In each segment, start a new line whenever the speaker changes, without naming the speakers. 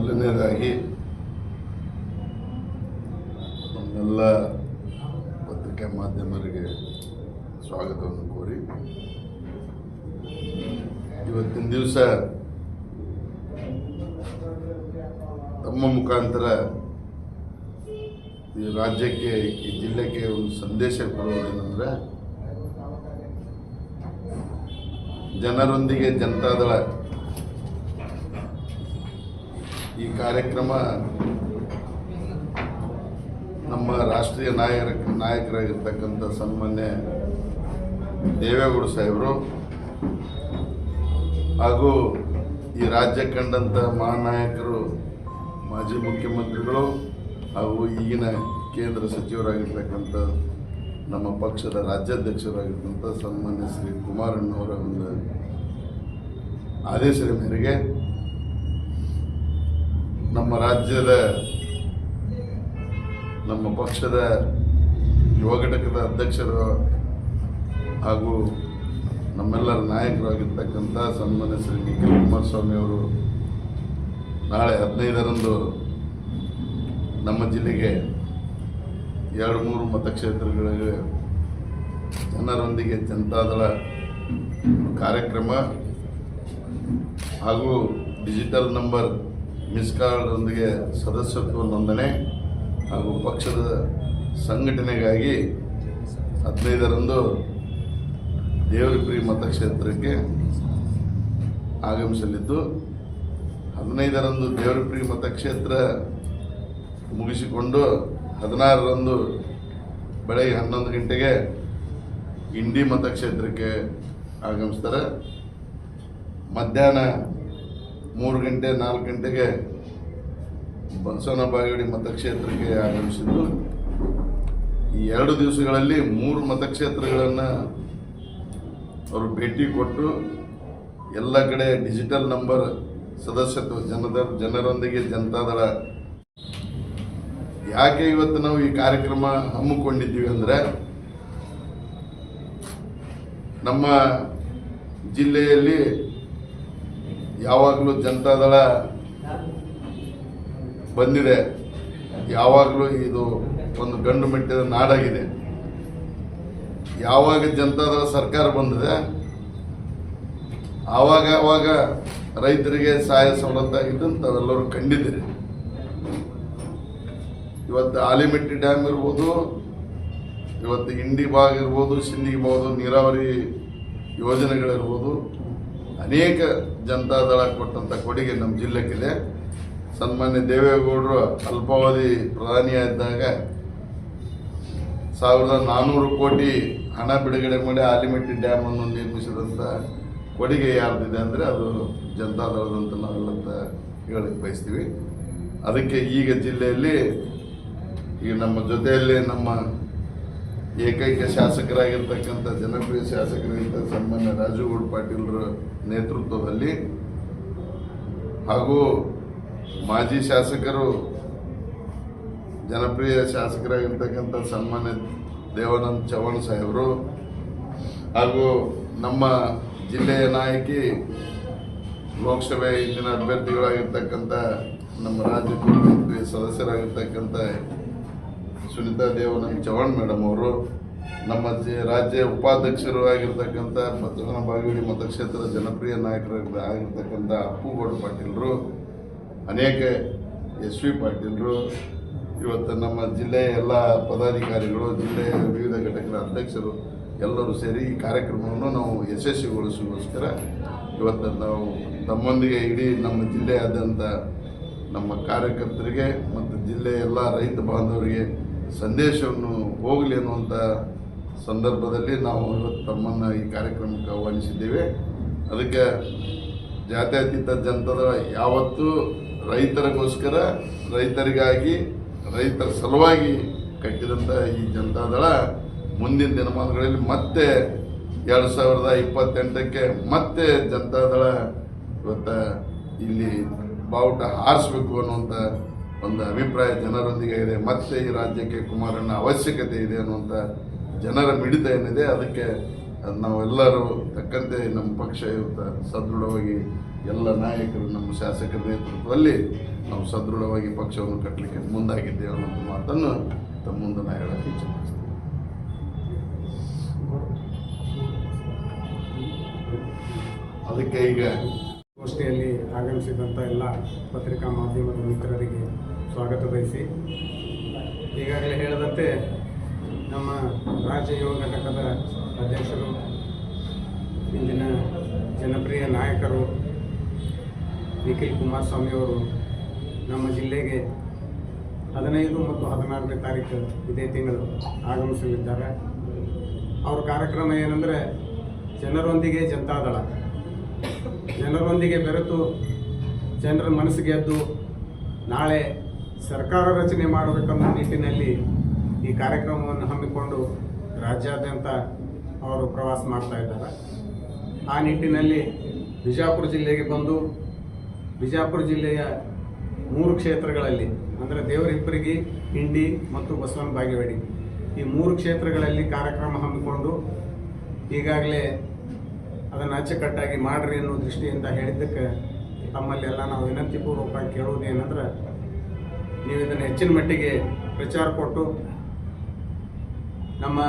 ಮೊದಲನೇದಾಗಿ ನಮ್ಮೆಲ್ಲ ಪತ್ರಿಕಾ ಮಾಧ್ಯಮರಿಗೆ ಸ್ವಾಗತವನ್ನು ಕೋರಿ ಇವತ್ತಿನ ದಿವಸ ತಮ್ಮ ಮುಖಾಂತರ ಈ ರಾಜ್ಯಕ್ಕೆ, ಈ ಜಿಲ್ಲೆಗೆ ಒಂದು ಸಂದೇಶ ಕೊಡುವುದೇನೆಂದರೆ ಜನರೊಂದಿಗೆ ಜನತಾದಳ ಈ ಕಾರ್ಯಕ್ರಮ ನಮ್ಮ ರಾಷ್ಟ್ರೀಯ ನಾಯಕರ ನಾಯಕರಾಗಿರ್ತಕ್ಕಂಥ ಸನ್ಮಾನ್ಯ ದೇವೇಗೌಡ ಸಾಹೇಬರು ಹಾಗೂ ಈ ರಾಜ್ಯ ಕಂಡಂಥ ಮಹಾನಾಯಕರು, ಮಾಜಿ ಮುಖ್ಯಮಂತ್ರಿಗಳು ಹಾಗೂ ಈಗಿನ ಕೇಂದ್ರ ಸಚಿವರಾಗಿರ್ತಕ್ಕಂಥ ನಮ್ಮ ಪಕ್ಷದ ರಾಜ್ಯಾಧ್ಯಕ್ಷರಾಗಿರ್ತಕ್ಕಂಥ ಸನ್ಮಾನ್ಯ ಶ್ರೀ ಕುಮಾರಣ್ಣವರ ಒಂದು ಆದೇಶದ ಮೇರೆಗೆ ನಮ್ಮ ರಾಜ್ಯದ, ನಮ್ಮ ಪಕ್ಷದ ಯುವ ಘಟಕದ ಅಧ್ಯಕ್ಷರು ಹಾಗೂ ನಮ್ಮೆಲ್ಲರ ನಾಯಕರಾಗಿರ್ತಕ್ಕಂಥ ಸನ್ಮಾನ್ಯ ಶ್ರೀ ನಿಖಿಲ್ ಕುಮಾರಸ್ವಾಮಿ ಅವರು ನಾಳೆ ಹದಿನೈದರಂದು ನಮ್ಮ ಜಿಲ್ಲೆಗೆ ಎರಡು ಮೂರು ಮತಕ್ಷೇತ್ರಗಳಿಗೆ ಜನರೊಂದಿಗೆ ಜನತಾದಳ ಕಾರ್ಯಕ್ರಮ ಹಾಗೂ ಡಿಜಿಟಲ್ ನಂಬರ್ ಮಿಸ್ ಸದಸ್ಯತ್ವ ನೋಂದಣಿ ಹಾಗೂ ಪಕ್ಷದ ಸಂಘಟನೆಗಾಗಿ ಹದಿನೈದರಂದು ದೇವರಪುರಿ ಮತಕ್ಷೇತ್ರಕ್ಕೆ ಆಗಮಿಸಲಿದ್ದು, ಹದಿನೈದರಂದು ದೇವರಪುರಿ ಮತಕ್ಷೇತ್ರ ಮುಗಿಸಿಕೊಂಡು ಹದಿನಾರರಂದು ಬೆಳಗ್ಗೆ ಹನ್ನೊಂದು ಗಂಟೆಗೆ ಇಂಡಿ ಮತಕ್ಷೇತ್ರಕ್ಕೆ ಆಗಮಿಸ್ತಾರೆ. ಮಧ್ಯಾಹ್ನ ಮೂರು ಗಂಟೆ, ನಾಲ್ಕು ಗಂಟೆಗೆ ಬಸವನ ಬಾಗೇವಾಡಿ ಮತಕ್ಷೇತ್ರಕ್ಕೆ ಆಗಮಿಸಿದ್ದು. ಈ ಎರಡು ದಿವಸಗಳಲ್ಲಿ ಮೂರು ಮತಕ್ಷೇತ್ರಗಳನ್ನು ಅವರು ಭೇಟಿ ಕೊಟ್ಟು ಎಲ್ಲ ಕಡೆ ಡಿಜಿಟಲ್ ನಂಬರ್ ಸದಸ್ಯತ್ವ ಜನದ, ಜನರೊಂದಿಗೆ ಜನತಾದಳ. ಯಾಕೆ ಇವತ್ತು ನಾವು ಈ ಕಾರ್ಯಕ್ರಮ ಹಮ್ಮಿಕೊಂಡಿದ್ದೀವಿ ಅಂದರೆ, ನಮ್ಮ ಜಿಲ್ಲೆಯಲ್ಲಿ ಯಾವಾಗಲೂ ಜನತಾದಳ ಬಂದಿದೆ. ಯಾವಾಗಲೂ ಇದು ಒಂದು ಗಂಡು ಮೆಟ್ಟಿದ ನಾಡಾಗಿದೆ. ಯಾವಾಗ ಜನತಾದಳ ಸರ್ಕಾರ ಬಂದಿದೆ, ಆವಾಗ ಆವಾಗ ರೈತರಿಗೆ ಸಹಾಯ ಸವಲತ್ತು ಆಗಿದ್ದನ್ನು ತಾವೆಲ್ಲರೂ ಕಂಡಿದ್ದೀರಿ. ಇವತ್ತು ಆಲಿಮೆಟ್ಟಿ ಡ್ಯಾಮ್ ಇರ್ಬೋದು, ಇವತ್ತು ಇಂಡಿ ಭಾಗ ಇರ್ಬೋದು ಸಿಂದಿಗೆ ಭಾಗ ನೀರಾವರಿ ಯೋಜನೆಗಳಿರ್ಬೋದು, ಅನೇಕ ಜನತಾದಳ ಕೊಟ್ಟಂಥ ಕೊಡುಗೆ ನಮ್ಮ ಜಿಲ್ಲೆಗಿದೆ ಸನ್ಮಾನ್ಯ ದೇವೇಗೌಡರು ಅಲ್ಪಾವಧಿ ಪ್ರಧಾನಿಯಾಗಿದ್ದಾಗ ಸಾವಿರದ ನಾನ್ನೂರು ಕೋಟಿ ಹಣ ಬಿಡುಗಡೆ ಮಾಡಿ ಆಲಿಮೆಟ್ಟಿ ಡ್ಯಾಮನ್ನು ನಿರ್ಮಿಸಿದಂಥ ಕೊಡುಗೆ ಯಾರ್ದಿದೆ ಅಂದರೆ ಅದು ಜನತಾದಳದಂತ ನಾವೆಲ್ಲಂತ ಹೇಳಕ್ಕೆ ಬಯಸ್ತೀವಿ. ಅದಕ್ಕೆ ಈಗ ಜಿಲ್ಲೆಯಲ್ಲಿ ಈಗ ನಮ್ಮ ಜೊತೆಯಲ್ಲಿ ನಮ್ಮ ಏಕೈಕ ಶಾಸಕರಾಗಿರ್ತಕ್ಕಂಥ ಜನಪ್ರಿಯ ಶಾಸಕರಾಗಿದ್ದ ಸನ್ಮಾನ್ಯ ರಾಜುಗೌಡ ಪಾಟೀಲ್ರ ನೇತೃತ್ವದಲ್ಲಿ ಹಾಗೂ ಮಾಜಿ ಶಾಸಕರು, ಜನಪ್ರಿಯ ಶಾಸಕರಾಗಿರ್ತಕ್ಕಂಥ ಸನ್ಮಾನ್ಯ ದೇವಾನಂದ್ ಚವಾಣ್ ಸಾಹೇಬರು ಹಾಗೂ ನಮ್ಮ ಜಿಲ್ಲೆಯ ನಾಯಕಿ, ಲೋಕಸಭೆ ಇಂದಿನ ಅಭ್ಯರ್ಥಿಗಳಾಗಿರ್ತಕ್ಕಂಥ ನಮ್ಮ ರಾಜ್ಯ ಸದಸ್ಯರಾಗಿರ್ತಕ್ಕಂಥ ಸುನೀತಾ ದೇವಾನಂದ್ ಚವಾಣ್ ಮೇಡಮ್ ಅವರು ನಮ್ಮ ರಾಜ್ಯ ಉಪಾಧ್ಯಕ್ಷರು ಆಗಿರ್ತಕ್ಕಂಥ ಬಸವನ ಬಾಗೇವಾಡಿ ಮತಕ್ಷೇತ್ರ ಜನಪ್ರಿಯ ನಾಯಕರ ಆಗಿರ್ತಕ್ಕಂಥ ಅಪ್ಪುಗೌಡ ಪಾಟೀಲರು, ಅನೇಕ ಎಸ್ ವಿ ಪಾಟೀಲರು, ಇವತ್ತು ನಮ್ಮ ಜಿಲ್ಲೆಯ ಎಲ್ಲ ಪದಾಧಿಕಾರಿಗಳು, ಜಿಲ್ಲೆಯ ವಿವಿಧ ಘಟಕಗಳ ಅಧ್ಯಕ್ಷರು ಎಲ್ಲರೂ ಸೇರಿ ಈ ಕಾರ್ಯಕ್ರಮವನ್ನು ನಾವು ಯಶಸ್ವಿಗೊಳಿಸುಗೋಸ್ಕರ ಇವತ್ತು ನಾವು ತಮ್ಮೊಂದಿಗೆ ಇಡೀ ನಮ್ಮ ಜಿಲ್ಲೆಯಾದ್ಯಂತ ನಮ್ಮ ಕಾರ್ಯಕರ್ತರಿಗೆ ಮತ್ತು ಜಿಲ್ಲೆಯ ಎಲ್ಲ ರೈತ ಬಾಂಧವರಿಗೆ ಸಂದೇಶವನ್ನು ಹೋಗಲಿ ಅನ್ನುವಂಥ ಸಂದರ್ಭದಲ್ಲಿ ನಾವು ಇವತ್ತು ತಮ್ಮನ್ನು ಈ ಕಾರ್ಯಕ್ರಮಕ್ಕೆ ಆಹ್ವಾನಿಸಿದ್ದೇವೆ. ಅದಕ್ಕೆ ಜಾತ್ಯತೀತ ಜನತದ ಯಾವತ್ತೂ ರೈತರಿಗೋಸ್ಕರ, ರೈತರಿಗಾಗಿ, ರೈತರ ಸಲುವಾಗಿ ಕಟ್ಟಿದಂಥ ಈ ಜನತಾದಳ ಮುಂದಿನ ದಿನಮಾನಗಳಲ್ಲಿ ಮತ್ತೆ ಎರಡು ಸಾವಿರದ ಇಪ್ಪತ್ತೆಂಟಕ್ಕೆ ಮತ್ತೆ ಜನತಾದಳ ಇವತ್ತು ಇಲ್ಲಿ ಬಾವುಟ ಹಾರಿಸ್ಬೇಕು ಅನ್ನುವಂಥ ಒಂದು ಅಭಿಪ್ರಾಯ ಜನರೊಂದಿಗೆ ಇದೆ. ಮತ್ತೆ ಈ ರಾಜ್ಯಕ್ಕೆ ಕುಮಾರಣ್ಣ ಅವಶ್ಯಕತೆ ಇದೆ ಅನ್ನುವಂಥ ಜನರ ಮಿಡಿತ ಏನಿದೆ, ಅದಕ್ಕೆ ಅದ್ ನಾವೆಲ್ಲರೂ ತಕ್ಕಂತೆ ನಮ್ಮ ಪಕ್ಷ ಸದೃಢವಾಗಿ ಎಲ್ಲ ನಾಯಕರು, ನಮ್ಮ ಶಾಸಕರ ನೇತೃತ್ವದಲ್ಲಿ ನಾವು ಸದೃಢವಾಗಿ ಪಕ್ಷವನ್ನು ಕಟ್ಟಲಿಕ್ಕೆ ಮುಂದಾಗಿದ್ದೇವೆ ಅನ್ನೋ ಮಾತನ್ನು ತಮ್ಮ ಮುಂದೆ ನಾ ಹೇಳಕ್ಕೆ ಇಚ್ಛೆ ಅದಕ್ಕೆ ಈಗ
ಗೋಷ್ಠಿಯಲ್ಲಿ ಆಗಮಿಸಿದಂಥ ಎಲ್ಲ ಪತ್ರಿಕಾ ಮಾಧ್ಯಮದ ಮಿತ್ರರಿಗೆ ಸ್ವಾಗತ ಬಯಸಿ ಈಗಾಗಲೇ ಹೇಳದಂತೆ ನಮ್ಮ ರಾಜ್ಯ ಯುವ ಘಟಕದ ಅಧ್ಯಕ್ಷರು, ಇಂದಿನ ಜನಪ್ರಿಯ ನಾಯಕರು ನಿಖಿಲ್ ಕುಮಾರಸ್ವಾಮಿಯವರು ನಮ್ಮ ಜಿಲ್ಲೆಗೆ ಹದಿನೈದು ಮತ್ತು ಹದಿನಾರನೇ ತಾರೀಕು ಇದೇ ತಿಂಗಳು ಆಗಮಿಸಲಿದ್ದಾರೆ. ಅವ್ರ ಕಾರ್ಯಕ್ರಮ ಏನಂದರೆ ಜನರೊಂದಿಗೆ ಜನತಾದಳ ಜನರೊಂದಿಗೆ ಬೆರೆತು ಜನರ ಮನಸ್ಸು ಗೆದ್ದು ನಾಳೆ ಸರ್ಕಾರ ರಚನೆ ಮಾಡಬೇಕನ್ನೋ ನಿಟ್ಟಿನಲ್ಲಿ ಈ ಕಾರ್ಯಕ್ರಮವನ್ನು ಹಮ್ಮಿಕೊಂಡು ರಾಜ್ಯಾದ್ಯಂತ ಅವರು ಪ್ರವಾಸ ಮಾಡ್ತಾ ಇದ್ದಾರೆ. ಆ ನಿಟ್ಟಿನಲ್ಲಿ ಬಿಜಾಪುರ ಜಿಲ್ಲೆಗೆ ಬಂದು ಬಿಜಾಪುರ ಜಿಲ್ಲೆಯ ಮೂರು ಕ್ಷೇತ್ರಗಳಲ್ಲಿ, ಅಂದರೆ ದೇವರಿಬ್ಬರಿಗೆ ಹಿಂಡಿ ಮತ್ತು ಬಸವನ ಬಾಗೇವಾಡಿ, ಈ ಮೂರು ಕ್ಷೇತ್ರಗಳಲ್ಲಿ ಕಾರ್ಯಕ್ರಮ ಹಮ್ಮಿಕೊಂಡು ಈಗಾಗಲೇ ಅದನ್ನು ಅಚ್ಚುಕಟ್ಟಾಗಿ ಮಾಡ್ರಿ ಅನ್ನೋ ದೃಷ್ಟಿಯಿಂದ ಹೇಳಿದ್ದಕ್ಕೆ ತಮ್ಮಲ್ಲೆಲ್ಲ ನಾವು ವಿನಂತಿಪೂರ್ವಕವಾಗಿ ಏನಂದ್ರೆ ನೀವು ಇದನ್ನು ಹೆಚ್ಚಿನ ಮಟ್ಟಿಗೆ ಪ್ರಚಾರ ಕೊಟ್ಟು ನಮ್ಮ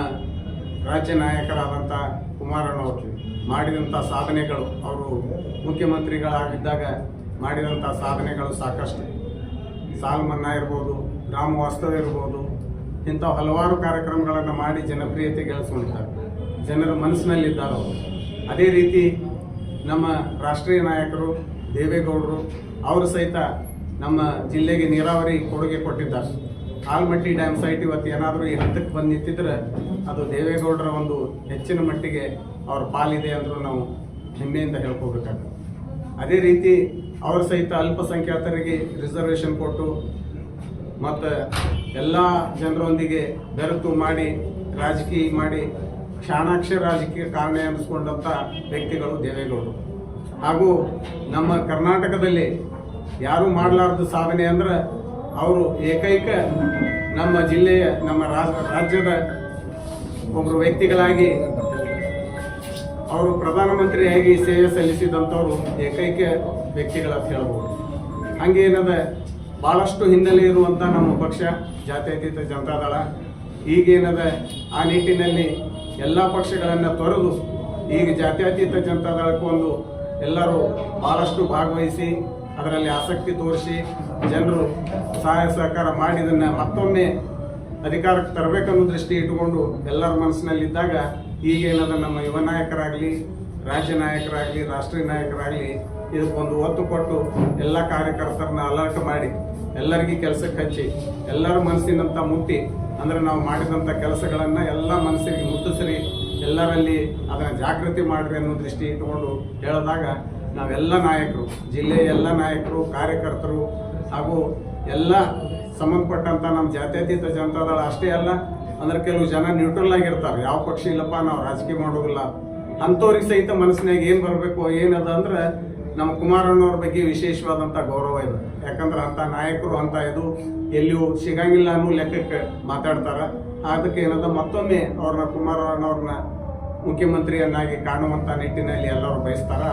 ರಾಜ್ಯ ನಾಯಕರಾದಂಥ ಕುಮಾರಣ್ಣವರು ಮಾಡಿದಂಥ ಸಾಧನೆಗಳು, ಅವರು ಮುಖ್ಯಮಂತ್ರಿಗಳಾಗಿದ್ದಾಗ ಮಾಡಿದಂಥ ಸಾಧನೆಗಳು ಸಾಕಷ್ಟು. ಸಾಲ ಮನ್ನಾ ಇರ್ಬೋದು ಗ್ರಾಮ ವಾಸ್ತವ ಇರ್ಬೋದು, ಇಂಥ ಹಲವಾರು ಕಾರ್ಯಕ್ರಮಗಳನ್ನು ಮಾಡಿ ಜನಪ್ರಿಯತೆ ಗಳಿಸ್ಕೊಂಡಿದ್ದಾರೆ ಜನರ ಮನಸ್ಸಿನಲ್ಲಿದ್ದಾರೆ ಅವರು. ಅದೇ ರೀತಿ ನಮ್ಮ ರಾಷ್ಟ್ರೀಯ ನಾಯಕರು ದೇವೇಗೌಡರು, ಅವರು ಸಹಿತ ನಮ್ಮ ಜಿಲ್ಲೆಗೆ ನೀರಾವರಿ ಕೊಡುಗೆ ಕೊಟ್ಟಿದ್ದ ಆಲ್ಮಟ್ಟಿ ಡ್ಯಾಮ್ ಸೈಟ್ ಇವತ್ತು ಏನಾದರೂ ಈ ಹಂತಕ್ಕೆ ಬಂದು ನಿಂತಿದ್ರೆ ಅದು ದೇವೇಗೌಡರ ಒಂದು ಹೆಚ್ಚಿನ ಮಟ್ಟಿಗೆ ಅವ್ರ ಪಾಲಿದೆ ಅಂದರೂ ನಾವು ಹೆಮ್ಮೆಯಿಂದ ಹೇಳ್ಕೋಬೇಕಾಗ್ತದೆ ಅದೇ ರೀತಿ ಅವರು ಸಹಿತ ಅಲ್ಪಸಂಖ್ಯಾತರಿಗೆ ರಿಸರ್ವೇಷನ್ ಕೊಟ್ಟು ಮತ್ತು ಎಲ್ಲ ಜನರೊಂದಿಗೆ ಬೆರೆತು ಮಾಡಿ, ರಾಜಕೀಯ ಮಾಡಿ ಕ್ಷಾಣಾಕ್ಷ ರಾಜಕೀಯ ಕಾರಣ ಎನಿಸ್ಕೊಂಡಂಥ ವ್ಯಕ್ತಿಗಳು ದೇವೇಗೌಡರು. ಹಾಗೂ ನಮ್ಮ ಕರ್ನಾಟಕದಲ್ಲಿ ಯಾರು ಮಾಡಲಾರ್ದ ಸಾಧನೆ ಅಂದ್ರೆ ಅವರು ಏಕೈಕ ನಮ್ಮ ಜಿಲ್ಲೆಯ, ನಮ್ಮ ರಾಜ- ರಾಜ್ಯದ ಒಬ್ಬರು ವ್ಯಕ್ತಿಗಳಾಗಿ ಅವರು ಪ್ರಧಾನಮಂತ್ರಿಯಾಗಿ ಸೇವೆ ಸಲ್ಲಿಸಿದಂಥವರು ಏಕೈಕ ವ್ಯಕ್ತಿಗಳ ಹೇಳ್ಬೋದು. ಹಂಗೆ ಏನದ ಭಾಳಷ್ಟು ಹಿನ್ನೆಲೆ ಇರುವಂಥ ನಮ್ಮ ಪಕ್ಷ, ಜಾತ್ಯತೀತ ಜನತಾದಳ ಈಗೇನದ ಆ ನಿಟ್ಟಿನಲ್ಲಿ ಎಲ್ಲ ಪಕ್ಷಗಳನ್ನು ತೊರೆದು ಈಗ ಜಾತ್ಯತೀತ ಜನತಾದಳಕ್ಕೂ ಒಂದು ಎಲ್ಲರೂ ಭಾಳಷ್ಟು ಭಾಗವಹಿಸಿ ಅದರಲ್ಲಿ ಆಸಕ್ತಿ ತೋರಿಸಿ ಜನರು ಸಹಾಯ ಸಹಕಾರ ಮಾಡಿದನ್ನು ಮತ್ತೊಮ್ಮೆ ಅಧಿಕಾರಕ್ಕೆ ತರಬೇಕನ್ನೋ ದೃಷ್ಟಿ ಇಟ್ಟುಕೊಂಡು ಎಲ್ಲರ ಮನಸ್ಸಿನಲ್ಲಿದ್ದಾಗ ಈಗೇನದ ನಮ್ಮ ಯುವ ನಾಯಕರಾಗಲಿ, ರಾಜ್ಯ ನಾಯಕರಾಗಲಿ, ರಾಷ್ಟ್ರೀಯ ನಾಯಕರಾಗಲಿ ಇದಕ್ಕೊಂದು ಒತ್ತು ಕೊಟ್ಟು ಎಲ್ಲ ಕಾರ್ಯಕರ್ತರನ್ನ ಅಲರ್ಟ್ ಮಾಡಿ, ಎಲ್ಲರಿಗೂ ಕೆಲಸಕ್ಕೆ ಹಚ್ಚಿ, ಎಲ್ಲರ ಮನಸ್ಸಿನಂತ ಮುಟ್ಟಿ, ಅಂದ್ರೆ ನಾವು ಮಾಡಿದಂಥ ಕೆಲಸಗಳನ್ನು ಎಲ್ಲ ಮನಸ್ಸಿಗೆ ಮುಟ್ಟಿಸ್ರಿ, ಎಲ್ಲರಲ್ಲಿ ಅದನ್ನು ಜಾಗೃತಿ ಮಾಡಿರಿ ಅನ್ನೋ ದೃಷ್ಟಿ ಇಟ್ಟುಕೊಂಡು ಹೇಳಿದಾಗ ನಾವೆಲ್ಲ ನಾಯಕರು, ಜಿಲ್ಲೆಯ ಎಲ್ಲ ನಾಯಕರು, ಕಾರ್ಯಕರ್ತರು ಹಾಗೂ ಎಲ್ಲ ಸಂಬಂಧಪಟ್ಟಂಥ ನಮ್ಮ ಜಾತ್ಯತೀತ ಜನತಾದಳ ಅಷ್ಟೇ ಅಲ್ಲ, ಅಂದ್ರೆ ಕೆಲವು ಜನ ನ್ಯೂಟ್ರಲ್ ಆಗಿರ್ತಾರೆ. ಯಾವ ಪಕ್ಷ ಇಲ್ಲಪ್ಪ, ನಾವು ರಾಜಕೀಯ ಮಾಡೋದಿಲ್ಲ. ಅಂಥವ್ರಿಗೆ ಸಹಿತ ಮನಸ್ಸಿನಾಗ ಏನು ಬರಬೇಕು, ಏನದ ಅಂದ್ರೆ ನಮ್ಮ ಕುಮಾರಣ್ಣವ್ರ ಬಗ್ಗೆ ವಿಶೇಷವಾದಂಥ ಗೌರವ ಇದೆ. ಯಾಕಂದ್ರೆ ಅಂಥ ನಾಯಕರು ಅಂತ ಇದು ಎಲ್ಲಿಯೂ ಸಿಗಂಗಿಲ್ಲ ಅನ್ನೋ ಲೆಕ್ಕಕ್ಕೆ ಮಾತಾಡ್ತಾರೆ. ಅದಕ್ಕೆ ಏನದ, ಮತ್ತೊಮ್ಮೆ ಅವ್ರನ್ನ, ಕುಮಾರಣ್ಣವ್ರನ್ನ ಮುಖ್ಯಮಂತ್ರಿಯನ್ನಾಗಿ ಕಾಣುವಂಥ ನಿಟ್ಟಿನಲ್ಲಿ ಎಲ್ಲರೂ ಬಯಸ್ತಾರೆ.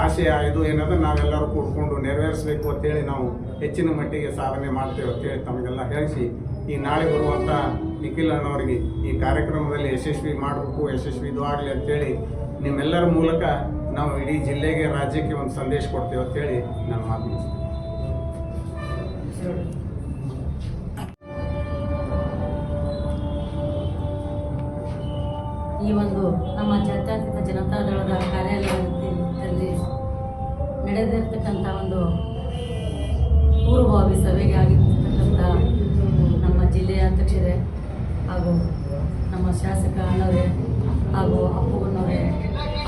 ಆಶಯ ಇದು ಏನದ ನಾವೆಲ್ಲರೂ ಕೂಡ್ಕೊಂಡು ನೆರವೇರಿಸಬೇಕು ಅಂತೇಳಿ ನಾವು ಹೆಚ್ಚಿನ ಮಟ್ಟಿಗೆ ಸಾಧನೆ ಮಾಡ್ತೇವೆ ಅಂತೇಳಿ ತಮಗೆಲ್ಲ ಹೇಳಿಸಿ, ಈ ನಾಳೆ ಬರುವಂಥ ನಿಖಿಲ್ ಅಣ್ಣವರಿಗೆ ಈ ಕಾರ್ಯಕ್ರಮದಲ್ಲಿ ಯಶಸ್ವಿ ಮಾಡಬೇಕು, ಯಶಸ್ವಿ ಇದು ಆಗಲಿ ಅಂತೇಳಿ ನಿಮ್ಮೆಲ್ಲರ ಮೂಲಕ ನಾವು ಇಡೀ ಜಿಲ್ಲೆಗೆ, ರಾಜ್ಯಕ್ಕೆ ಒಂದು ಸಂದೇಶ ಕೊಡ್ತೇವೆ ಅಂತೇಳಿ ನಾನು ಮಾತು
ಈ ಒಂದು ನಮ್ಮ ಜಾತ್ಯಾತೀತ ಜನತಾದಳದ ಕಾರ್ಯಾಲಯದಲ್ಲಿ ನಡೆದಿರ್ತಕ್ಕಂಥ ಒಂದು ಪೂರ್ವಭಾವಿ ಸಭೆಗೆ ಆಗಿರ್ತಕ್ಕಂಥ ನಮ್ಮ ಜಿಲ್ಲೆಯ ಅಧ್ಯಕ್ಷರೇ ಹಾಗೂ ನಮ್ಮ ಶಾಸಕ ಅಣ್ಣವರೇ ಹಾಗೂ ಅಪ್ಪುಗಣ್ಣವರೇ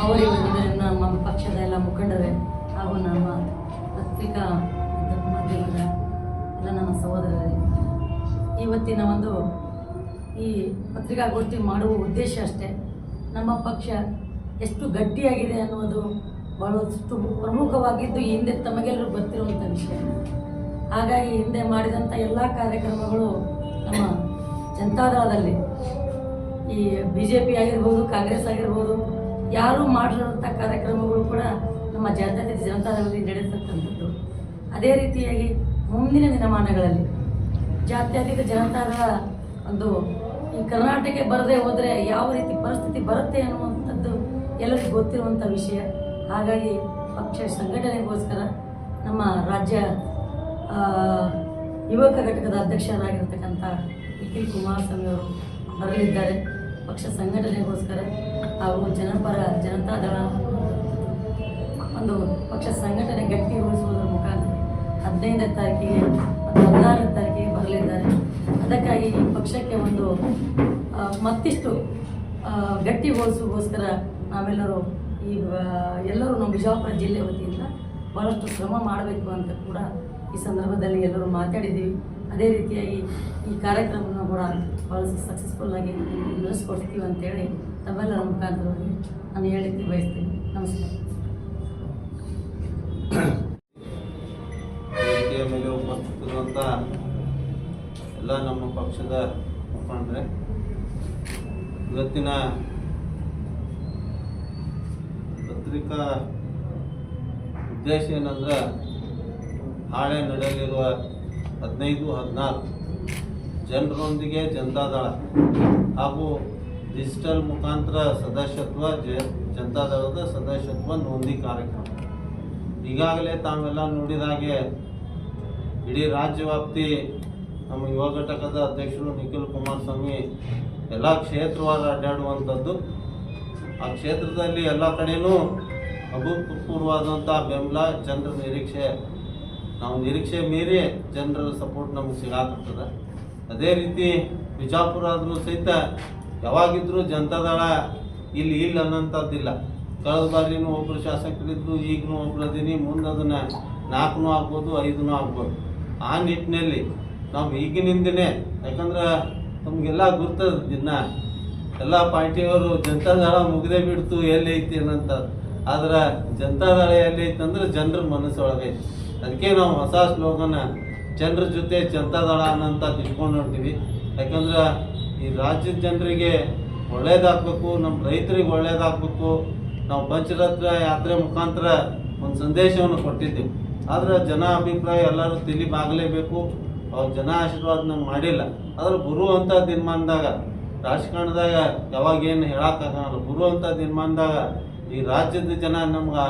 ಅವರಿಗೆ ನಮ್ಮ ಪಕ್ಷದ ಎಲ್ಲ ಮುಖಂಡರೇ ಹಾಗೂ ನಮ್ಮ ಪತ್ರಿಕಾ ಮಾಧ್ಯಮದ ಎಲ್ಲ ನಮ್ಮ ಸಹೋದರರೇ. ಇವತ್ತಿನ ಒಂದು ಈ ಪತ್ರಿಕಾಗೋಷ್ಠಿ ಮಾಡುವ ಉದ್ದೇಶ ಅಷ್ಟೇ. ನಮ್ಮ ಪಕ್ಷ ಎಷ್ಟು ಗಟ್ಟಿಯಾಗಿದೆ ಅನ್ನೋದು ಬಹಳಷ್ಟು ಪ್ರಮುಖವಾಗಿದ್ದು ಹಿಂದೆ ತಮಗೆಲ್ಲರೂ ಗೊತ್ತಿರುವಂಥ ವಿಷಯ. ಹಾಗಾಗಿ ಹಿಂದೆ ಮಾಡಿದಂಥ ಎಲ್ಲ ಕಾರ್ಯಕ್ರಮಗಳು ನಮ್ಮ ಜನತಾದಳದಲ್ಲಿ, ಈ ಬಿ ಜೆ ಪಿ ಆಗಿರ್ಬೋದು, ಕಾಂಗ್ರೆಸ್ ಆಗಿರ್ಬೋದು, ಯಾರೂ ಮಾಡಿರೋಂಥ ಕಾರ್ಯಕ್ರಮಗಳು ಕೂಡ ನಮ್ಮ ನಮ್ಮ ಜಾತ್ಯತೀತ ಜನತಾದಳದಲ್ಲಿ ನಡೆಸತಕ್ಕಂಥದ್ದು ಅದೇ ರೀತಿಯಾಗಿ ಮುಂದಿನ ದಿನಮಾನಗಳಲ್ಲಿ ಜಾತ್ಯತೀತ ಜನತಾದಳ ಒಂದು ಈ ಕರ್ನಾಟಕಕ್ಕೆ ಬರದೇ ಹೋದರೆ ಯಾವ ರೀತಿ ಪರಿಸ್ಥಿತಿ ಬರುತ್ತೆ ಅನ್ನುವಂಥದ್ದು ಎಲ್ಲರಿಗೂ ಗೊತ್ತಿರುವಂಥ ವಿಷಯ. ಹಾಗಾಗಿ ಪಕ್ಷ ಸಂಘಟನೆಗೋಸ್ಕರ ನಮ್ಮ ರಾಜ್ಯ ಯುವಕ ಘಟಕದ ಅಧ್ಯಕ್ಷರಾಗಿರ್ತಕ್ಕಂಥ ನಿಖಿಲ್ ಕುಮಾರಸ್ವಾಮಿ ಅವರು ಬರಲಿದ್ದಾರೆ. ಪಕ್ಷ ಸಂಘಟನೆಗೋಸ್ಕರ ಹಾಗೂ ಜನಪರ ಜನತಾದಳ ಒಂದು ಪಕ್ಷ ಸಂಘಟನೆ ಗಟ್ಟಿಗೊಳಿಸುವುದರ ಮುಖಾಂತರ ಹದಿನೈದನೇ ತಾರೀಕಿಗೆ ಮತ್ತು ಹದಿನಾರನೇ ತಾರೀಕಿಗೆ ಬರಲಿದ್ದಾರೆ. ಅದಕ್ಕಾಗಿ ಈ ಪಕ್ಷಕ್ಕೆ ಒಂದು ಮತ್ತಿಷ್ಟು ಗಟ್ಟಿಗೊಳಿಸುವಗೋಸ್ಕರ ನಾವೆಲ್ಲರೂ ಈ ಎಲ್ಲರೂ ನಮ್ಮ ಬಿಜಾಪುರ ಜಿಲ್ಲೆ ವತಿಯಿಂದ ಭಾಳಷ್ಟು ಶ್ರಮ ಮಾಡಬೇಕು ಅಂತ ಕೂಡ ಈ ಸಂದರ್ಭದಲ್ಲಿ ಎಲ್ಲರೂ ಮಾತಾಡಿದ್ದೀವಿ. ಅದೇ ರೀತಿಯಾಗಿ ಈ ಕಾರ್ಯಕ್ರಮವನ್ನು ಕೂಡ ಭಾಳ ಸಕ್ಸಸ್ಫುಲ್ಲಾಗಿ ನಡೆಸ್ಕೊಡ್ತೀವಿ ಅಂತೇಳಿ ತಮ್ಮೆಲ್ಲರ ಮುಖಾಂತರವಾಗಿ ನಾನು ಹೇಳಿಕ್ಕೆ ಬಯಸ್ತೀನಿ. ನಮಸ್ಕಾರ.
ಎಲ್ಲ ನಮ್ಮ ಪಕ್ಷದ ಮುಖಂಡರೆ, ಇವತ್ತಿನ ಪತ್ರಿಕಾ ಉದ್ದೇಶ ಏನಂದ್ರೆ ನಾಳೆ ನಡೆಯಲಿರುವ ಹದಿನೈದು, ಹದಿನಾಲ್ಕು ಜನರೊಂದಿಗೆ ಜನತಾದಳ ಹಾಗೂ ಡಿಜಿಟಲ್ ಮುಖಾಂತರ ಸದಸ್ಯತ್ವ, ಜ, ಜನತಾದಳದ ಸದಸ್ಯತ್ವ ನೋಂದಿ ಕಾರ್ಯಕ್ರಮ. ಈಗಾಗಲೇ ತಾವೆಲ್ಲ ನೋಡಿದಾಗೆ ಇಡೀ ರಾಜ್ಯ ವ್ಯಾಪ್ತಿ ನಮ್ಮ ಯುವ ಘಟಕದ ಅಧ್ಯಕ್ಷರು ನಿಖಿಲ್ ಕುಮಾರಸ್ವಾಮಿ ಎಲ್ಲ ಕ್ಷೇತ್ರವಾಗಿ ಅಡ್ಡಾಡುವಂಥದ್ದು ಆ ಕ್ಷೇತ್ರದಲ್ಲಿ ಎಲ್ಲ ಕಡೆಯೂ ಅಭೂತಪೂರ್ವವಾದಂಥ ಬೆಂಬಲ ಜನರ ನಿರೀಕ್ಷೆ. ನಾವು ನಿರೀಕ್ಷೆ ಮೀರಿ ಜನರ ಸಪೋರ್ಟ್ ನಮಗೆ ಸಿಗಾಕ್ತದೆ ಅದೇ ರೀತಿ ಬಿಜಾಪುರ ಆದರೂ ಸಹಿತ ಯಾವಾಗಿದ್ರೂ ಜನತಾದಳ ಇಲ್ಲಿ ಇಲ್ಲ ಅನ್ನೋಂಥದ್ದಿಲ್ಲ. ಕಳೆದ ಬಾರಿನೂ ಒಬ್ಬರು ಶಾಸಕರಿದ್ದು ಈಗಲೂ ಒಬ್ರು ಅದೀನಿ, ಮುಂದೆ ಅದನ್ನು ನಾಲ್ಕನೂ ಆಗ್ಬೋದು, ಐದನೂ ಆಗ್ಬೋದು. ಆ ನಿಟ್ಟಿನಲ್ಲಿ ನಾವು ಈಗಿನಿಂದನೇ, ಯಾಕಂದ್ರೆ ನಮಗೆಲ್ಲ ಗುರ್ತದ ದಿನ. ಎಲ್ಲ ಪಾರ್ಟಿಯವರು ಜನತಾದಳ ಮುಗಿದೇ ಬಿಡ್ತು, ಎಲ್ಲಿ ಐತಿ ಅನ್ನಂತ. ಆದ್ರೆ ಜನತಾದಳ ಎಲ್ಲಿ ಐತಿ ಅಂದ್ರೆ ಜನರ ಮನಸ್ಸೊಳಗೆ. ಅದಕ್ಕೆ ನಾವು ಹೊಸ ಶ್ಲೋಕನ ಜನರ ಜೊತೆ ಜನತಾದಳ ಅನ್ನಂತ ತಿಳ್ಕೊಂಡು ನೋಡ್ತೀವಿ ಯಾಕಂದ್ರೆ ಈ ರಾಜ್ಯದ ಜನರಿಗೆ ಒಳ್ಳೇದಾಗಬೇಕು ನಮ್ಮ ರೈತರಿಗೆ ಒಳ್ಳೇದಾಗಬೇಕು. ನಾವು ಪಂಚರತ್ನ ಯಾತ್ರೆ ಮುಖಾಂತರ ಒಂದು ಸಂದೇಶವನ್ನು ಕೊಟ್ಟಿದ್ದೀವಿ. ಆದ್ರೆ ಜನ ಅಭಿಪ್ರಾಯ ಎಲ್ಲರೂ ತಿಳಿ ಬಾಗಲೇಬೇಕು. ಅವ್ರ ಜನ ಆಶೀರ್ವಾದ ನಮ್ಗೆ ಮಾಡಿಲ್ಲ. ಆದ್ರೆ ಬರುವಂಥ ದಿನಮಾನದಾಗ ರಾಜಕಾರಣದಾಗ ಯಾವಾಗೇನು ಹೇಳಕ್ಕಾಗಲ್ಲ ಬರುವಂಥ ದಿನಮಾನದಾಗ ಈ ರಾಜ್ಯದ ಜನ ನಮ್ಗೆ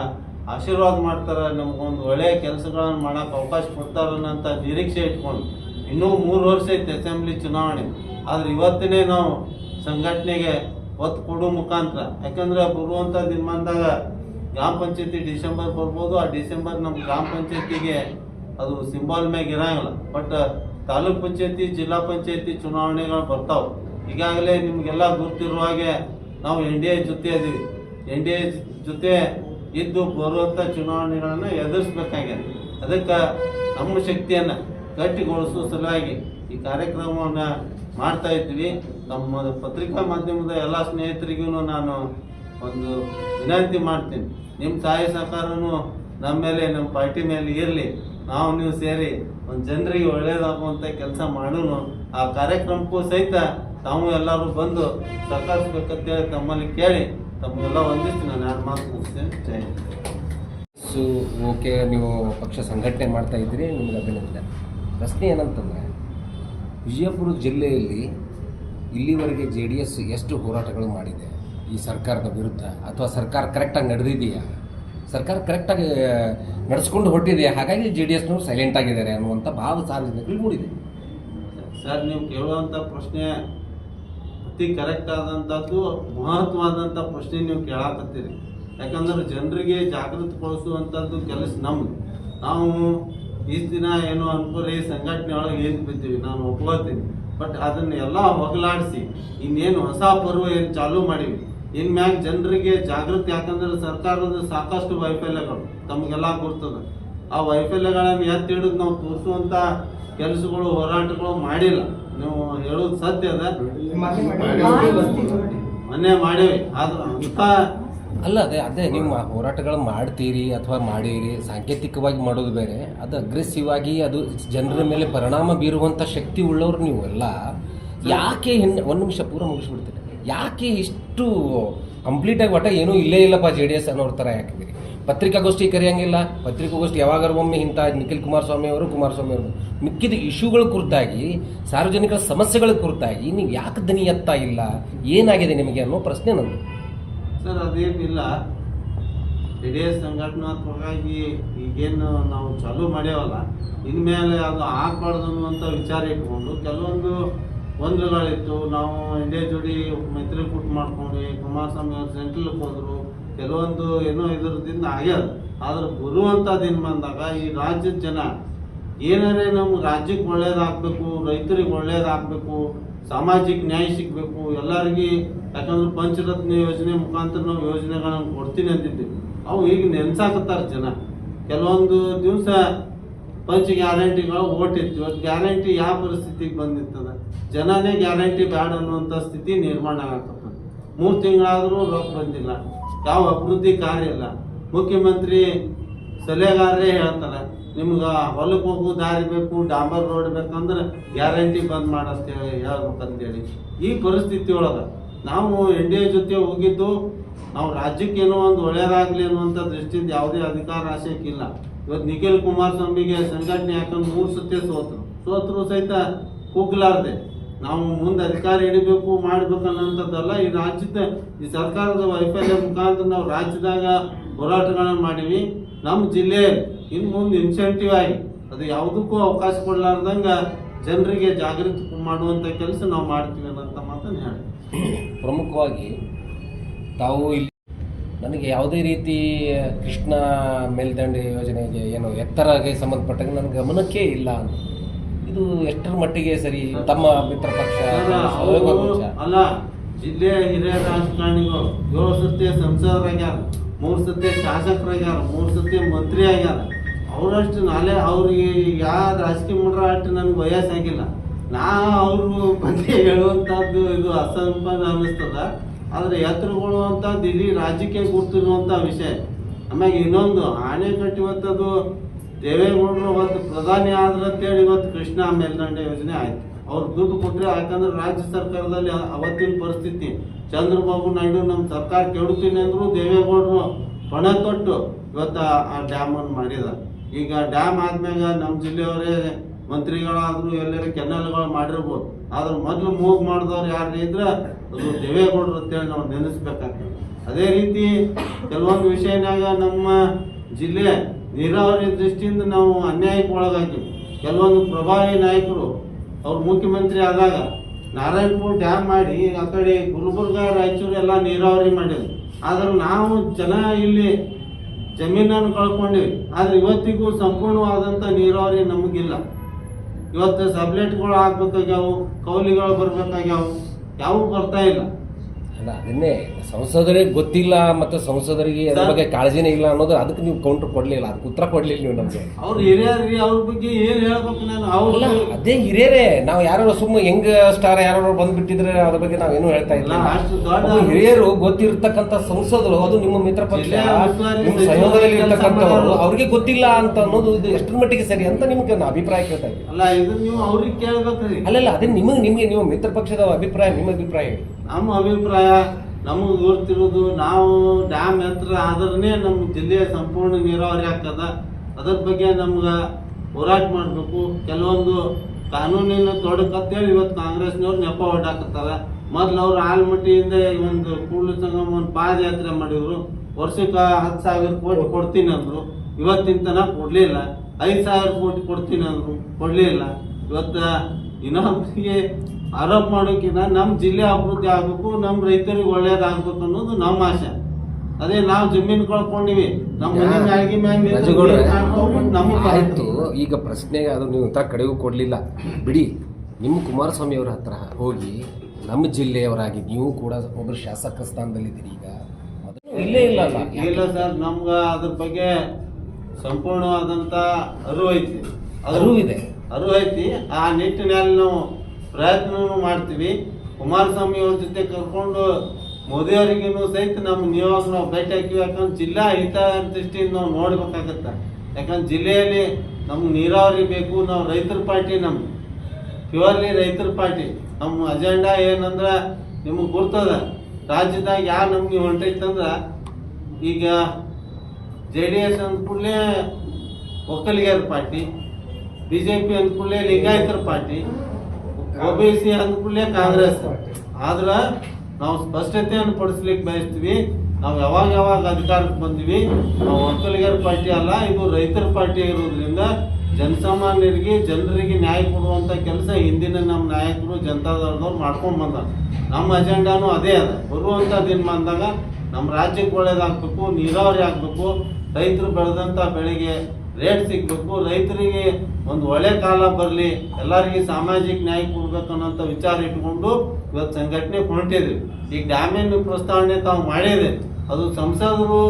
ಆಶೀರ್ವಾದ ಮಾಡ್ತಾರೆ ನಮ್ಗೊಂದು ಒಳ್ಳೆಯ ಕೆಲಸಗಳನ್ನು ಮಾಡೋಕೆ ಅವಕಾಶ ಕೊಡ್ತಾರನ್ನಂಥ ನಿರೀಕ್ಷೆ ಇಟ್ಕೊಂಡು. ಇನ್ನೂ ಮೂರು ವರ್ಷ ಐತೆ ಅಸೆಂಬ್ಲಿ ಚುನಾವಣೆ. ಆದ್ರೆ ಇವತ್ತಿನೇ ನಾವು ಸಂಘಟನೆಗೆ ಒತ್ತು ಕೊಡೋ ಮುಖಾಂತರ, ಯಾಕಂದ್ರೆ ಬರುವಂಥ ದಿನಮಾನದಾಗ ಗ್ರಾಮ ಪಂಚಾಯತಿ ಡಿಸೆಂಬರ್ ಬರ್ಬೋದು, ಆ ಡಿಸೆಂಬರ್ ನಮ್ಮ ಗ್ರಾಮ ಪಂಚಾಯತಿಗೆ ಅದು ಸಿಂಬಾಲ್ ಮ್ಯಾಗ ಇರಂಗಿಲ್ಲ. ಬಟ್ ತಾಲೂಕ್ ಪಂಚಾಯತಿ, ಜಿಲ್ಲಾ ಪಂಚಾಯತಿ ಚುನಾವಣೆಗಳು ಬರ್ತಾವೆ. ಈಗಾಗಲೇ ನಿಮಗೆಲ್ಲ ಗೊತ್ತಿರುವ ಹಾಗೆ ನಾವು ಎನ್ ಡಿ ಎ ಜೊತೆ ಇದ್ದೀವಿ ಎನ್ ಡಿ ಎ ಜೊತೆ ಇದ್ದು ಬರುವಂಥ ಚುನಾವಣೆಗಳನ್ನು ಎದುರಿಸ್ಬೇಕಾಗಿದೆ. ಅದಕ್ಕೆ ನಮ್ಮ ಶಕ್ತಿಯನ್ನು ಗಟ್ಟಿಗೊಳಿಸುವ ಸಲುವಾಗಿ ಈ ಕಾರ್ಯಕ್ರಮವನ್ನು ಮಾಡ್ತಾ ಇದ್ದೀವಿ. ನಮ್ಮ ಪತ್ರಿಕಾ ಮಾಧ್ಯಮದ ಎಲ್ಲ ಸ್ನೇಹಿತರಿಗೂ ನಾನು ಒಂದು ವಿನಂತಿ ಮಾಡ್ತೀನಿ. ನಿಮ್ಮ ಸಹಾಯ ಸಹಕಾರನು ನಮ್ಮ ಮೇಲೆ, ನಮ್ಮ ಪಾರ್ಟಿ ಮೇಲೆ ಇರಲಿ. ನಾವು ನೀವು ಸೇರಿ ಒಂದು ಜನರಿಗೆ ಒಳ್ಳೆಯದಾಗುವಂಥ ಕೆಲಸ ಮಾಡೋನು ಆ ಕಾರ್ಯಕ್ರಮಕ್ಕೂ ಸಹಿತ ತಾವು ಎಲ್ಲರೂ ಬಂದು ಸಹಕರಿಸ್ಬೇಕಂತೇಳಿ ತಮ್ಮಲ್ಲಿ ಕೇಳಿ ತಮಗೆಲ್ಲ ಒಂದಿಷ್ಟು ನಾನು ಯಾರು ಮಾತು ಮುಗಿಸ್ತೇನೆ. ಜೈ
ಸೊ ಓಕೆ ನೀವು ಪಕ್ಷ ಸಂಘಟನೆ ಮಾಡ್ತಾ ಇದ್ದೀರಿ ನಿಮ್ಗೆ ಅಭಿನಂದನೆ. ಪ್ರಶ್ನೆ ಏನಂತಂದರೆ ವಿಜಯಪುರ ಜಿಲ್ಲೆಯಲ್ಲಿ ಇಲ್ಲಿವರೆಗೆ ಜೆ ಡಿ ಎಸ್ ಎಷ್ಟು ಹೋರಾಟಗಳು ಮಾಡಿದೆ? ಈ ಸರ್ಕಾರದ ವಿರುದ್ಧ ಅಥವಾ ಸರ್ಕಾರ ಕರೆಕ್ಟಾಗಿ ನಡೆದಿದೆಯಾ? ಸರ್ಕಾರ ಕರೆಕ್ಟಾಗಿ ನಡೆಸ್ಕೊಂಡು ಹೊರಟಿದೆಯಾ? ಹಾಗಾಗಿ ಜೆ ಡಿ ಎಸ್ನವರು ಸೈಲೆಂಟ್ ಆಗಿದ್ದಾರೆ ಅನ್ನುವಂಥ ಭಾವ ಸಾರ್ವಜನಿಕರಿಗೆ ಮೂಡಿದೆ.
ಸರ್ ನೀವು ಕೇಳುವಂಥ ಪ್ರಶ್ನೆ ಅತಿ ಕರೆಕ್ಟ್ ಆದಂಥದ್ದು ಮಹತ್ವವಾದಂಥ ಪ್ರಶ್ನೆ ನೀವು ಕೇಳಾಕತ್ತೀರಿ. ಯಾಕಂದ್ರೆ ಜನರಿಗೆ ಜಾಗೃತಿಗೊಳಿಸುವಂಥದ್ದು ಕೆಲಸ ನಮ್ದು. ನಾವು ಈ ದಿನ ಏನು ಅನ್ಕೋರಿ ಸಂಘಟನೆ ಒಳಗೆ ಏನು ಬಿದ್ದೀವಿ, ನಾನು ಒಪ್ಕೋತೀನಿ ಬಟ್ ಅದನ್ನೆಲ್ಲ ಹೊಗಲಾಡಿಸಿ, ಇನ್ನೇನು ಹೊಸ ಪರ್ವ ಏನು ಚಾಲೂ ಮಾಡೀವಿ. ಇನ್ ಮ್ಯಾಗ ಜನರಿಗೆ ಜಾಗೃತಿ ಯಾಕಂದ್ರೆ ಸರ್ಕಾರದ ಸಾಕಷ್ಟು ವೈಫಲ್ಯಗಳು ತಮಗೆಲ್ಲ ಗುರ್ತದ. ಆ ವೈಫಲ್ಯಗಳನ್ನು ಎತ್ತಿ ಹಿಡಿದು ನಾವು ತೋರಿಸುವಂತ ಕೆಲಸಗಳು, ಹೋರಾಟಗಳು ಮಾಡಿಲ್ಲ. ನೀವು ಹೇಳೋದು ಸತ್ಯ ಅದ ಮೊನ್ನೆ ಮಾಡೇವಿ. ಆದ್ರೆ
ಅಲ್ಲ, ಅದೇ ಅದೇ ನಿಮ್ಮ ಹೋರಾಟಗಳು ಮಾಡ್ತೀರಿ ಅಥವಾ ಮಾಡೀರಿ, ಸಾಂಕೇತಿಕವಾಗಿ ಮಾಡೋದು ಬೇರೆ. ಅದು ಅಗ್ರೆಸಿವ್ ಆಗಿ ಅದು ಜನರ ಮೇಲೆ ಪರಿಣಾಮ ಬೀರುವಂಥ ಶಕ್ತಿ ಉಳ್ಳವ್ರು ನೀವು ಎಲ್ಲ ಯಾಕೆ ಹಿಂದೆ ಒಂದು ನಿಮಿಷ, ಪೂರ ಮುಗಿಸ್ಬಿಡ್ತೀರಿ ಯಾಕೆ ಇಷ್ಟು ಕಂಪ್ಲೀಟಾಗಿ ಒಟ್ಟ ಏನೂ ಇಲ್ಲೇ ಇಲ್ಲಪ್ಪ ಜೆ ಡಿ ಎಸ್ ಅನ್ನೋರ ಥರ ಯಾಕಿದ್ದೀರಿ? ಪತ್ರಿಕಾಗೋಷ್ಠಿ ಕರೆಯಂಗಿಲ್ಲ. ಪತ್ರಿಕಾಗೋಷ್ಠಿ ಯಾವಾಗಾರ ಒಮ್ಮೆ ಇಂಥ ನಿಖಿಲ್ ಕುಮಾರಸ್ವಾಮಿ ಅವರು ಕುಮಾರಸ್ವಾಮಿ ಅವರು ಮಿಕ್ಕಿದ ಇಶ್ಯೂಗಳ ಕುರಿತಾಗಿ, ಸಾರ್ವಜನಿಕರ ಸಮಸ್ಯೆಗಳ ಕುರಿತಾಗಿ ನೀವು ಯಾಕೆ ದನಿ ಎತ್ತಾ ಇಲ್ಲ? ಏನಾಗಿದೆ ನಿಮಗೆ ಅನ್ನೋ ಪ್ರಶ್ನೆ ನಂದು.
ಸರ್, ಅದೇನಿಲ್ಲ. ಇಡೀ ಸಂಘಟನಾತ್ಮಕವಾಗಿ ಈಗೇನು ನಾವು ಚಾಲೂ ಮಾಡ್ಯಾವಲ್ಲ, ಇನ್ಮೇಲೆ ಅದು ಆಗ್ಬಾರ್ದು ಅನ್ನುವಂಥ ವಿಚಾರ ಇಟ್ಕೊಂಡು ಕೆಲವೊಂದು ಗೊಂದಲಗಳಿತ್ತು. ನಾವು ಇಂಡಿಯಾ ಜೋಡಿ ಮೈತ್ರಿಕೂಟ ಮಾಡ್ಕೊಂಡ್ವಿ ಕುಮಾರಸ್ವಾಮಿ ಅವರು ಸೆಂಟ್ರಲ್ಗೆ ಹೋದ್ರು. ಕೆಲವೊಂದು ಏನೋ ಇದರದಿಂದ ಆಗ್ಯದ. ಆದ್ರೆ ಬರುವಂಥ ದಿನ ಬಂದಾಗ ಈ ರಾಜ್ಯದ ಜನ ಏನಾರೇ ನಮ್ಮ ರಾಜ್ಯಕ್ಕೆ ಒಳ್ಳೇದಾಗಬೇಕು, ರೈತರಿಗೆ ಒಳ್ಳೇದಾಗಬೇಕು, ಸಾಮಾಜಿಕ ನ್ಯಾಯ ಸಿಗಬೇಕು, ಎಲ್ಲರಿಗೆ ಯಾಕಂದ್ರೆ ಪಂಚರತ್ನ ಯೋಜನೆ ಮುಖಾಂತರ ನಾವು ಯೋಜನೆಗಳನ್ನು ಕೊಡ್ತೀನಿ ಅಂತಿದ್ದೀವಿ ಅವು ಈಗ ನೆನ್ಸಾಕತ್ತಾರ ಜನ. ಕೆಲವೊಂದು ದಿವಸ ಪಂಚ ಗ್ಯಾರಂಟಿಗಳು ಓಟಿತ್ತು ಇವತ್ತು ಗ್ಯಾರಂಟಿ ಯಾವ ಪರಿಸ್ಥಿತಿಗೆ ಬಂದಿರ್ತದ ಜನನೇ ಗ್ಯಾರಂಟಿ ಬ್ಯಾಡ ಅನ್ನುವಂಥ ಸ್ಥಿತಿ ನಿರ್ಮಾಣ ಆಗತ್ತದ ಮೂರು ತಿಂಗಳಾದರೂ ರೊಕ್ಕ ಬಂದಿಲ್ಲ. ಯಾವ ಅಭಿವೃದ್ಧಿ ಕಾರ್ಯ ಇಲ್ಲ ಮುಖ್ಯಮಂತ್ರಿ ಸಲಹೆಗಾರರೇ ಹೇಳ್ತಾರೆ, ನಿಮ್ಗೆ ಹೊಲಕ್ಕೆ ಹೋಗು, ದಾರಿ ಬೇಕು, ಡಾಂಬರ್ ರೋಡ್ ಬೇಕಂದ್ರೆ ಗ್ಯಾರಂಟಿ ಬಂದ್ ಮಾಡಸ್ತೇವೆ ಹೇಳಿ ಹೇಳ್ಬೇಕಂತೇಳಿ. ಈ ಪರಿಸ್ಥಿತಿ ಒಳಗೆ ನಾವು ಎನ್ ಡಿ ಎ ಜೊತೆ ಹೋಗಿದ್ದು, ನಾವು ರಾಜ್ಯಕ್ಕೆ ಏನೋ ಒಂದು ಒಳ್ಳೇದಾಗಲಿ ಅನ್ನುವಂಥ ದೃಷ್ಟಿಯಿಂದ ಯಾವುದೇ ಅಧಿಕಾರ ಆಶಯಕ್ಕಿಲ್ಲ ಇವತ್ತು ನಿಖಿಲ್ ಕುಮಾರಸ್ವಾಮಿಗೆ ಸಂಘಟನೆ ಯಾಕಂದ್ರೆ ಮೂರು ಸತ್ಯ ಸೋತರು. ಸೋತರು ಸಹಿತ ಕುಗ್ಲಾರ್ದೆ. ನಾವು ಮುಂದೆ ಅಧಿಕಾರ ಹಿಡಿಬೇಕು, ಮಾಡ್ಬೇಕು ಅನ್ನೋಂಥದ್ದಲ್ಲ ಈ ರಾಜ್ಯದ, ಈ ಸರ್ಕಾರದ ವೈಫಲ್ಯ ಮುಖಾಂತರ ನಾವು ರಾಜ್ಯದಾಗ ಹೋರಾಟಗಳನ್ನು ಮಾಡೀವಿ. ನಮ್ಮ ಜಿಲ್ಲೆ ಇನ್ನು ಮುಂದೆ ಇನ್ಸೆಂಟಿವ್ ಆಗಿ ಅದು ಯಾವುದಕ್ಕೂ ಅವಕಾಶ ಕೊಡಲಾರ್ದಂಗೆ ಜನರಿಗೆ ಜಾಗೃತಿ ಮಾಡುವಂಥ ಕೆಲಸ ನಾವು ಮಾಡ್ತೀವಿ ಅನ್ನೋಂಥ ಮಾತನ್ನು ಹೇಳಿ
ಪ್ರಮುಖವಾಗಿ ತಾವು ಇಲ್ಲಿ ನನಗೆ ಯಾವುದೇ ರೀತಿ ಕೃಷ್ಣ ಮೇಲ್ದಂಡೆ ಯೋಜನೆಗೆ ಏನು ಎತ್ತರಗೆ ಸಂಬಂಧಪಟ್ಟಂಗೆ ನನ್ನ ಗಮನಕ್ಕೆ ಇಲ್ಲ ಅಂತ. ಇದು ಎಷ್ಟರ ಮಟ್ಟಿಗೆ ಸರಿ ತಮ್ಮ ಮಿತ್ರ ಪಕ್ಷ
ಅಲ್ಲ ಜಿಲ್ಲೆ ಹಿರಿಯ ರಾಜಕಾರಣಿಗಳು ಏಳು ಸತಿ ಸಂಸದರಾಗ್ಯಾರ ಮೂರು ಸತಿ ಶಾಸಕರಾಗ್ಯಾರ ಮೂರು ಸತಿ ಮಂತ್ರಿ ಆಗ್ಯಾರ ಅವರಷ್ಟು ನಾಳೆ ಅವ್ರಿಗೆ ಯಾವ ರಾಜಕೀಯ ಮಾಡ್ರ ಅಷ್ಟು ನನಗೆ ವಯಸ್ಸಾಗಿಲ್ಲ ನಾ ಅವ್ರ ಬಗ್ಗೆ ಹೇಳುವಂಥದ್ದು ಇದು ಅಸಂಪನ್ನ ಅನ್ನಿಸ್ತದ. ಆದ್ರೆ ಎತ್ತರಗಳು ಅಂತದ್ದು ಇಡೀ ರಾಜಕೀಯ ಗುರ್ತಿರುವಂಥ ವಿಷಯ. ಆಮ್ಯಾಗ ಇನ್ನೊಂದು ಆಣೆ ಇವತ್ತದು ದೇವೇಗೌಡರು ಒಂದು ಪ್ರಧಾನಿ ಆದ್ರೆ ಅಂತೇಳಿ ಇವತ್ತು ಕೃಷ್ಣ ಮೇಲ್ದಂಡೆ ಯೋಜನೆ ಆಯ್ತು. ಅವ್ರು ದುಡ್ಡು ಕೊಟ್ಟರೆ ಯಾಕಂದ್ರೆ ರಾಜ್ಯ ಸರ್ಕಾರದಲ್ಲಿ ಅವತ್ತಿನ ಪರಿಸ್ಥಿತಿ. ಚಂದ್ರಬಾಬು ನಾಯ್ಡು ನಮ್ಮ ಸರ್ಕಾರ ಕೆಡುತ್ತೀನಿ ಅಂದ್ರು ದೇವೇಗೌಡರು ಪಣ ತೊಟ್ಟು ಇವತ್ತು ಆ- ಡ್ಯಾಮನ್ನು ಮಾಡಿದ ಈಗ ಡ್ಯಾಮ್ ಆದ್ಮ್ಯಾಗ ನಮ್ಮ ಜಿಲ್ಲೆಯವರೇ ಮಂತ್ರಿಗಳಾದರೂ ಎಲ್ಲರೂ ಕೆನಲ್ಗಳು ಮಾಡಿರ್ಬೋದು. ಆದ್ರೆ ಮೊದಲು ಮೂಗ್ ಮಾಡಿದವ್ರು ಯಾರು ಇದ್ರೆ ಅದು ದೇವೇಗೌಡರು ಅಂತೇಳಿ ನಾವು ನೆನೆಸ್ಬೇಕಾಗ್ತದೆ. ಅದೇ ರೀತಿ ಕೆಲವೊಂದು ವಿಷಯನಾಗ ನಮ್ಮ ಜಿಲ್ಲೆ ನೀರಾವರಿ ದೃಷ್ಟಿಯಿಂದ ನಾವು ಅನ್ಯಾಯಕ್ಕೆ ಒಳಗಾಗಿ ಕೆಲವೊಂದು ಪ್ರಭಾವಿ ನಾಯಕರು, ಅವ್ರು ಮುಖ್ಯಮಂತ್ರಿ ಆದಾಗ ನಾರಾಯಣಪುರ ಡ್ಯಾಮ್ ಮಾಡಿ ಆ ಕಡೆ ಗುಲ್ಬರ್ಗ, ರಾಯಚೂರು ಎಲ್ಲ ನೀರಾವರಿ ಮಾಡಿದ್ರು. ಆದ್ರೆ ನಾವು ಜನ ಇಲ್ಲಿ ಜಮೀನನ್ನು ಕಳ್ಕೊಂಡಿವಿ. ಆದ್ರೆ ಇವತ್ತಿಗೂ ಸಂಪೂರ್ಣವಾದಂಥ ನೀರಾವರಿ ನಮಗಿಲ್ಲ. ಇವತ್ತು ಸಬ್ಲೆಟ್ಗಳು ಹಾಕ್ಬೇಕಾಗ್ಯಾವು, ಕೌಲಿಗಳು ಬರ್ಬೇಕಾಗ್ಯಾವು, ಯಾವೂ ಬರ್ತಾ ಇಲ್ಲ.
ಅದನ್ನೇ ಸಂಸದರಿಗೆ ಗೊತ್ತಿಲ್ಲ ಮತ್ತು ಸಂಸದರಿಗೆ ಅದ್ರ ಬಗ್ಗೆ ಕಾಳಜಿನೇ ಇಲ್ಲ ಅನ್ನೋದು ಅದಕ್ಕೆ ನೀವು ಕೌಂಟರ್ ಕೊಡ್ಲಿಲ್ಲ ಅದಕ್ಕೆ ಉತ್ತರ ಕೊಡಲಿಲ್ಲ ನೀವು ನಮಗೆ.
ಅವ್ರು ಹಿರಿಯರ್ರಿ ಅವ್ರ ಬಗ್ಗೆ ಏನು ಹೇಳ್ಬೇಕು ನಾನು?
ಅಲ್ಲ ಅದೇ ಹಿರಿಯರೇ ನಾವು ಯಾರು ಸುಮ್ಮನೆ ಹೆಂಗ್ ಸ್ಟಾರ್ ಯಾರು ಬಂದ್ಬಿಟ್ಟಿದ್ರೆ ಅದ್ರ ಬಗ್ಗೆ ನಾವೇನು ಹೇಳ್ತಾ ಇಲ್ಲ
ಅಲ್ಲ,
ಹಿರಿಯರು ಗೊತ್ತಿರ್ತಕ್ಕಂಥ ಸಂಸದರು ಅದು ನಿಮ್ಮ ಮಿತ್ರ ಪಕ್ಷ ನಿಮ್ಮ ಸಹಯೋಗದಲ್ಲಿ ಇರ್ತಕ್ಕಂಥವ್ರು ಅವ್ರಿಗೆ ಗೊತ್ತಿಲ್ಲ ಅಂತ ಅನ್ನೋದು ಇದು ಎಷ್ಟರ ಮಟ್ಟಿಗೆ ಸರಿ ಅಂತ ನಿಮ್ಗೆ ನಾನು ಅಭಿಪ್ರಾಯ ಕೇಳ್ತಾ ಇದ್ದೀನಿ.
ಅಲ್ಲ ಇದು ನೀವು ಅವ್ರಿಗೆ ಕೇಳ್ಬೇಕ್ರಿ.
ಅಲ್ಲ ಅದೇ ನಿಮಗೆ ನಿಮಗೆ ನೀವು ಮಿತ್ರ ಪಕ್ಷದ ಅಭಿಪ್ರಾಯ ನಿಮ್ಮ ಅಭಿಪ್ರಾಯ ಹೇಳಿ.
ನಮ್ಮ ಅಭಿಪ್ರಾಯ, ನಮಗೆ ಗೊತ್ತಿರೋದು ನಾವು ಡ್ಯಾಮ್ ಎತ್ತರ ಆದ್ರೆ ನಮ್ಮ ಜಿಲ್ಲೆಯ ಸಂಪೂರ್ಣ ನೀರಾವರಿ ಆಗ್ತದ. ಅದ್ರ ಬಗ್ಗೆ ನಮ್ಗೆ ಹೋರಾಟ ಮಾಡಬೇಕು. ಕೆಲವೊಂದು ಕಾನೂನಿನ ತೊಡಕತ್ತೇಳಿ ಇವತ್ತು ಕಾಂಗ್ರೆಸ್ನವ್ರು ನೆಪ ಹೊಡ್ಡಾಕತ್ತಾರ ಮೊದ್ಲು ಅವ್ರು ಆಲ್ಮಟ್ಟಿಯಿಂದ ಒಂದು ಕೂಡಲ ಸಂಗಮ ಒಂದು ಪಾದಯಾತ್ರೆ ಮಾಡಿದ್ರು. ವರ್ಷಕ್ಕೆ ಹತ್ತು ಸಾವಿರ ಕೋಟಿ ಕೊಡ್ತೀನಿ ಅಂದರು. ಇವತ್ತಿನ ತನಕ ಕೊಡ್ಲಿಲ್ಲ. ಐದು ಸಾವಿರ ಕೋಟಿ ಕೊಡ್ತೀನಿ ಅಂದರು. ಕೊಡ್ಲಿಲ್ಲ. ಇವತ್ತು ಇನ್ನೊಬ್ರಿಗೆ ಆರೋಪ ಮಾಡೋಕ್ಕಿಂತ ನಮ್ಮ ಜಿಲ್ಲೆ ಅಭಿವೃದ್ಧಿ ಆಗಬೇಕು ನಮ್ಮ ರೈತರಿಗೆ ಒಳ್ಳೇದಾಗಬೇಕು ಅನ್ನೋದು ನಮ್ಮ ಆಸೆ. ಅದೇ ನಾವು ಜಮೀನು ಕಳ್ಕೊಂಡಿವಿ
ಆಯ್ತು ಈಗ ಪ್ರಶ್ನೆಗೆ ಅದು ನೀವು ಉತ್ತರ ಕಡೆಗೂ ಕೊಡಲಿಲ್ಲ. ಬಿಡಿ ನಿಮ್ಮ ಕುಮಾರಸ್ವಾಮಿ ಅವರ ಹತ್ರ ಹೋಗಿ ನಮ್ಮ ಜಿಲ್ಲೆಯವರಾಗಿ ನೀವು ಕೂಡ ಒಬ್ಬರು ಶಾಸಕ ಸ್ಥಾನದಲ್ಲಿದ್ದೀರಿ ಈಗ. ಇಲ್ಲೇ ಇಲ್ಲ
ಇಲ್ಲ ಸರ್ ನಮ್ಗೆ ಅದ್ರ ಬಗ್ಗೆ ಸಂಪೂರ್ಣವಾದಂಥ ಅರಿವು ಐತಿ.
ಅರಿವು ಇದೆ.
ಅರಿವು ಐತಿ. ಆ ನಿಟ್ಟಿನಲ್ಲಿ ನಾವು ಪ್ರಯತ್ನವನ್ನು ಮಾಡ್ತೀವಿ. ಕುಮಾರಸ್ವಾಮಿ ಅವ್ರ ಜೊತೆ ಕರ್ಕೊಂಡು ಮೋದಿಯವರಿಗೂ ಸಹಿತ ನಮ್ಮ ನಿವಾಸ ನಾವು ಭೇಟಿ ಹಾಕಿವಿ. ಯಾಕಂದ್ರೆ ಜಿಲ್ಲಾ ಹಿತ ದೃಷ್ಟಿಯಿಂದ ನಾವು ನೋಡ್ಬೇಕಾಗತ್ತೆ. ಯಾಕಂದ್ರೆ ಜಿಲ್ಲೆಯಲ್ಲಿ ನಮ್ಗೆ ನೀರಾವರಿ ಬೇಕು. ನಾವು ರೈತರ ಪಾರ್ಟಿ ನಮ್ಮ ಪ್ಯೂರ್ಲಿ ರೈತರ ಪಾರ್ಟಿ. ನಮ್ಮ ಅಜೆಂಡಾ ಏನಂದ್ರೆ ನಿಮಗೆ ಗುರ್ತದ. ರಾಜ್ಯದಾಗ ಯಾರು ನಮಗೆ ಹೊಂಟೈತಂದ್ರೆ ಈಗ ಜೆ ಡಿ ಎಸ್ ಅಂದ ಕೂಡಲೇ ಒಕ್ಕಲಿಗರ ಪಾರ್ಟಿ, ಬಿ ಜೆ ಪಿ ಅಂದ ಕೂಡಲೇ ಲಿಂಗಾಯತರ ಪಾರ್ಟಿ. ಒ ಬಿ ಸಿ ಅಂದ ಕೂಡಲೇ ಕಾಂಗ್ರೆಸ್. ಆದ್ರೆ ನಾವು ಸ್ಪಷ್ಟತೆಯನ್ನು ಪಡಿಸ್ಲಿಕ್ಕೆ ಬಯಸ್ತೀವಿ. ನಾವು ಯಾವಾಗ ಯಾವಾಗ ಅಧಿಕಾರಕ್ಕೆ ಬಂದಿವಿ, ನಾವು ಒಕ್ಕಲಿಗರ ಪಾರ್ಟಿ ಅಲ್ಲ, ಇದು ರೈತರ ಪಾರ್ಟಿ ಇರೋದ್ರಿಂದ ಜನಸಾಮಾನ್ಯರಿಗೆ, ಜನರಿಗೆ ನ್ಯಾಯ ಕೊಡುವಂಥ ಕೆಲಸ ಹಿಂದಿನ ನಮ್ಮ ನಾಯಕರು ಜನತಾದಳದವ್ರು ಮಾಡ್ಕೊಂಡು ಬಂದ ನಮ್ಮ ಅಜೆಂಡಾನು ಅದೇ ಅದ. ಬರುವಂಥ ದಿನ ಬಂದಾಗ ನಮ್ಮ ರಾಜ್ಯಕ್ಕೆ ಒಳ್ಳೇದಾಗಬೇಕು, ನೀರಾವರಿ ಆಗಬೇಕು, ರೈತರು ಬೆಳೆದಂಥ ಬೆಳೆಗೆ ರೇಟ್ ಸಿಗಬೇಕು, ರೈತರಿಗೆ ಒಂದು ಒಳ್ಳೆ ಕಾಲ ಬರಲಿ, ಎಲ್ಲರಿಗೆ ಸಾಮಾಜಿಕ ನ್ಯಾಯ ಕೊಡ್ಬೇಕು ಅನ್ನೋಂಥ ವಿಚಾರ ಇಟ್ಕೊಂಡು ಇವತ್ತು ಸಂಘಟನೆ ಹೊರಟಿದ್ವಿ ಈ ಡ್ಯಾಮಿನ ಪ್ರಸ್ತಾವನೆ ತಾವು ಮಾಡಿದೆ. ಅದು ಸಂಸದರು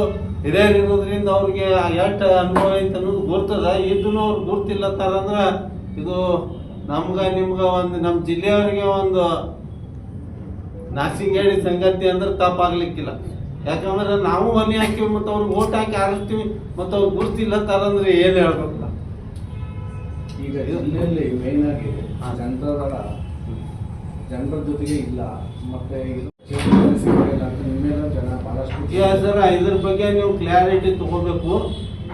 ಹಿರಿಯರು ಇರೋದ್ರಿಂದ ಅವ್ರಿಗೆ ಎಷ್ಟು ಅನುಭವ ಐತೆ ಅನ್ನೋದು ಗುರ್ತದ. ಇದನ್ನು ಅವ್ರು ಗುರ್ತಿಲ್ಲತ್ತಾರಂದ್ರೆ ಇದು ನಮ್ಗೆ ನಿಮ್ಗೆ ಒಂದು ನಮ್ಮ ಜಿಲ್ಲೆಯವರಿಗೆ ಒಂದು ನಾಸಿಗೇಡಿ ಸಂಗತಿ ಅಂದ್ರೆ ತಪ್ಪಾಗ್ಲಿಕ್ಕಿಲ್ಲ. ಯಾಕಂದ್ರೆ ನಾವು ಮನೆ ಹಾಕಿವಿ ಮತ್ತು ಅವ್ರಿಗೆ ಓಟ್ ಹಾಕಿ ಆರಿಸ್ತೀವಿ ಮತ್ತು ಅವ್ರು ಗುರ್ತಿಲ್ಲತ್ತಾರಂದ್ರೆ ಏನು ಹೇಳ್ಬೇಕಲ್ಲ
ಈಗ ಇದರಲ್ಲಿ ಮೇನ್ ಆಗಿ
ಆ
ಜನತಾದಳ ಜನರ ಜೊತೆಗೆ ಇಲ್ಲ. ಮತ್ತೆ ಜನ ಬಹಳಷ್ಟು
ಸರ್ ಇದ್ರ ಬಗ್ಗೆ ನೀವು ಕ್ಲಾರಿಟಿ ತಗೋಬೇಕು.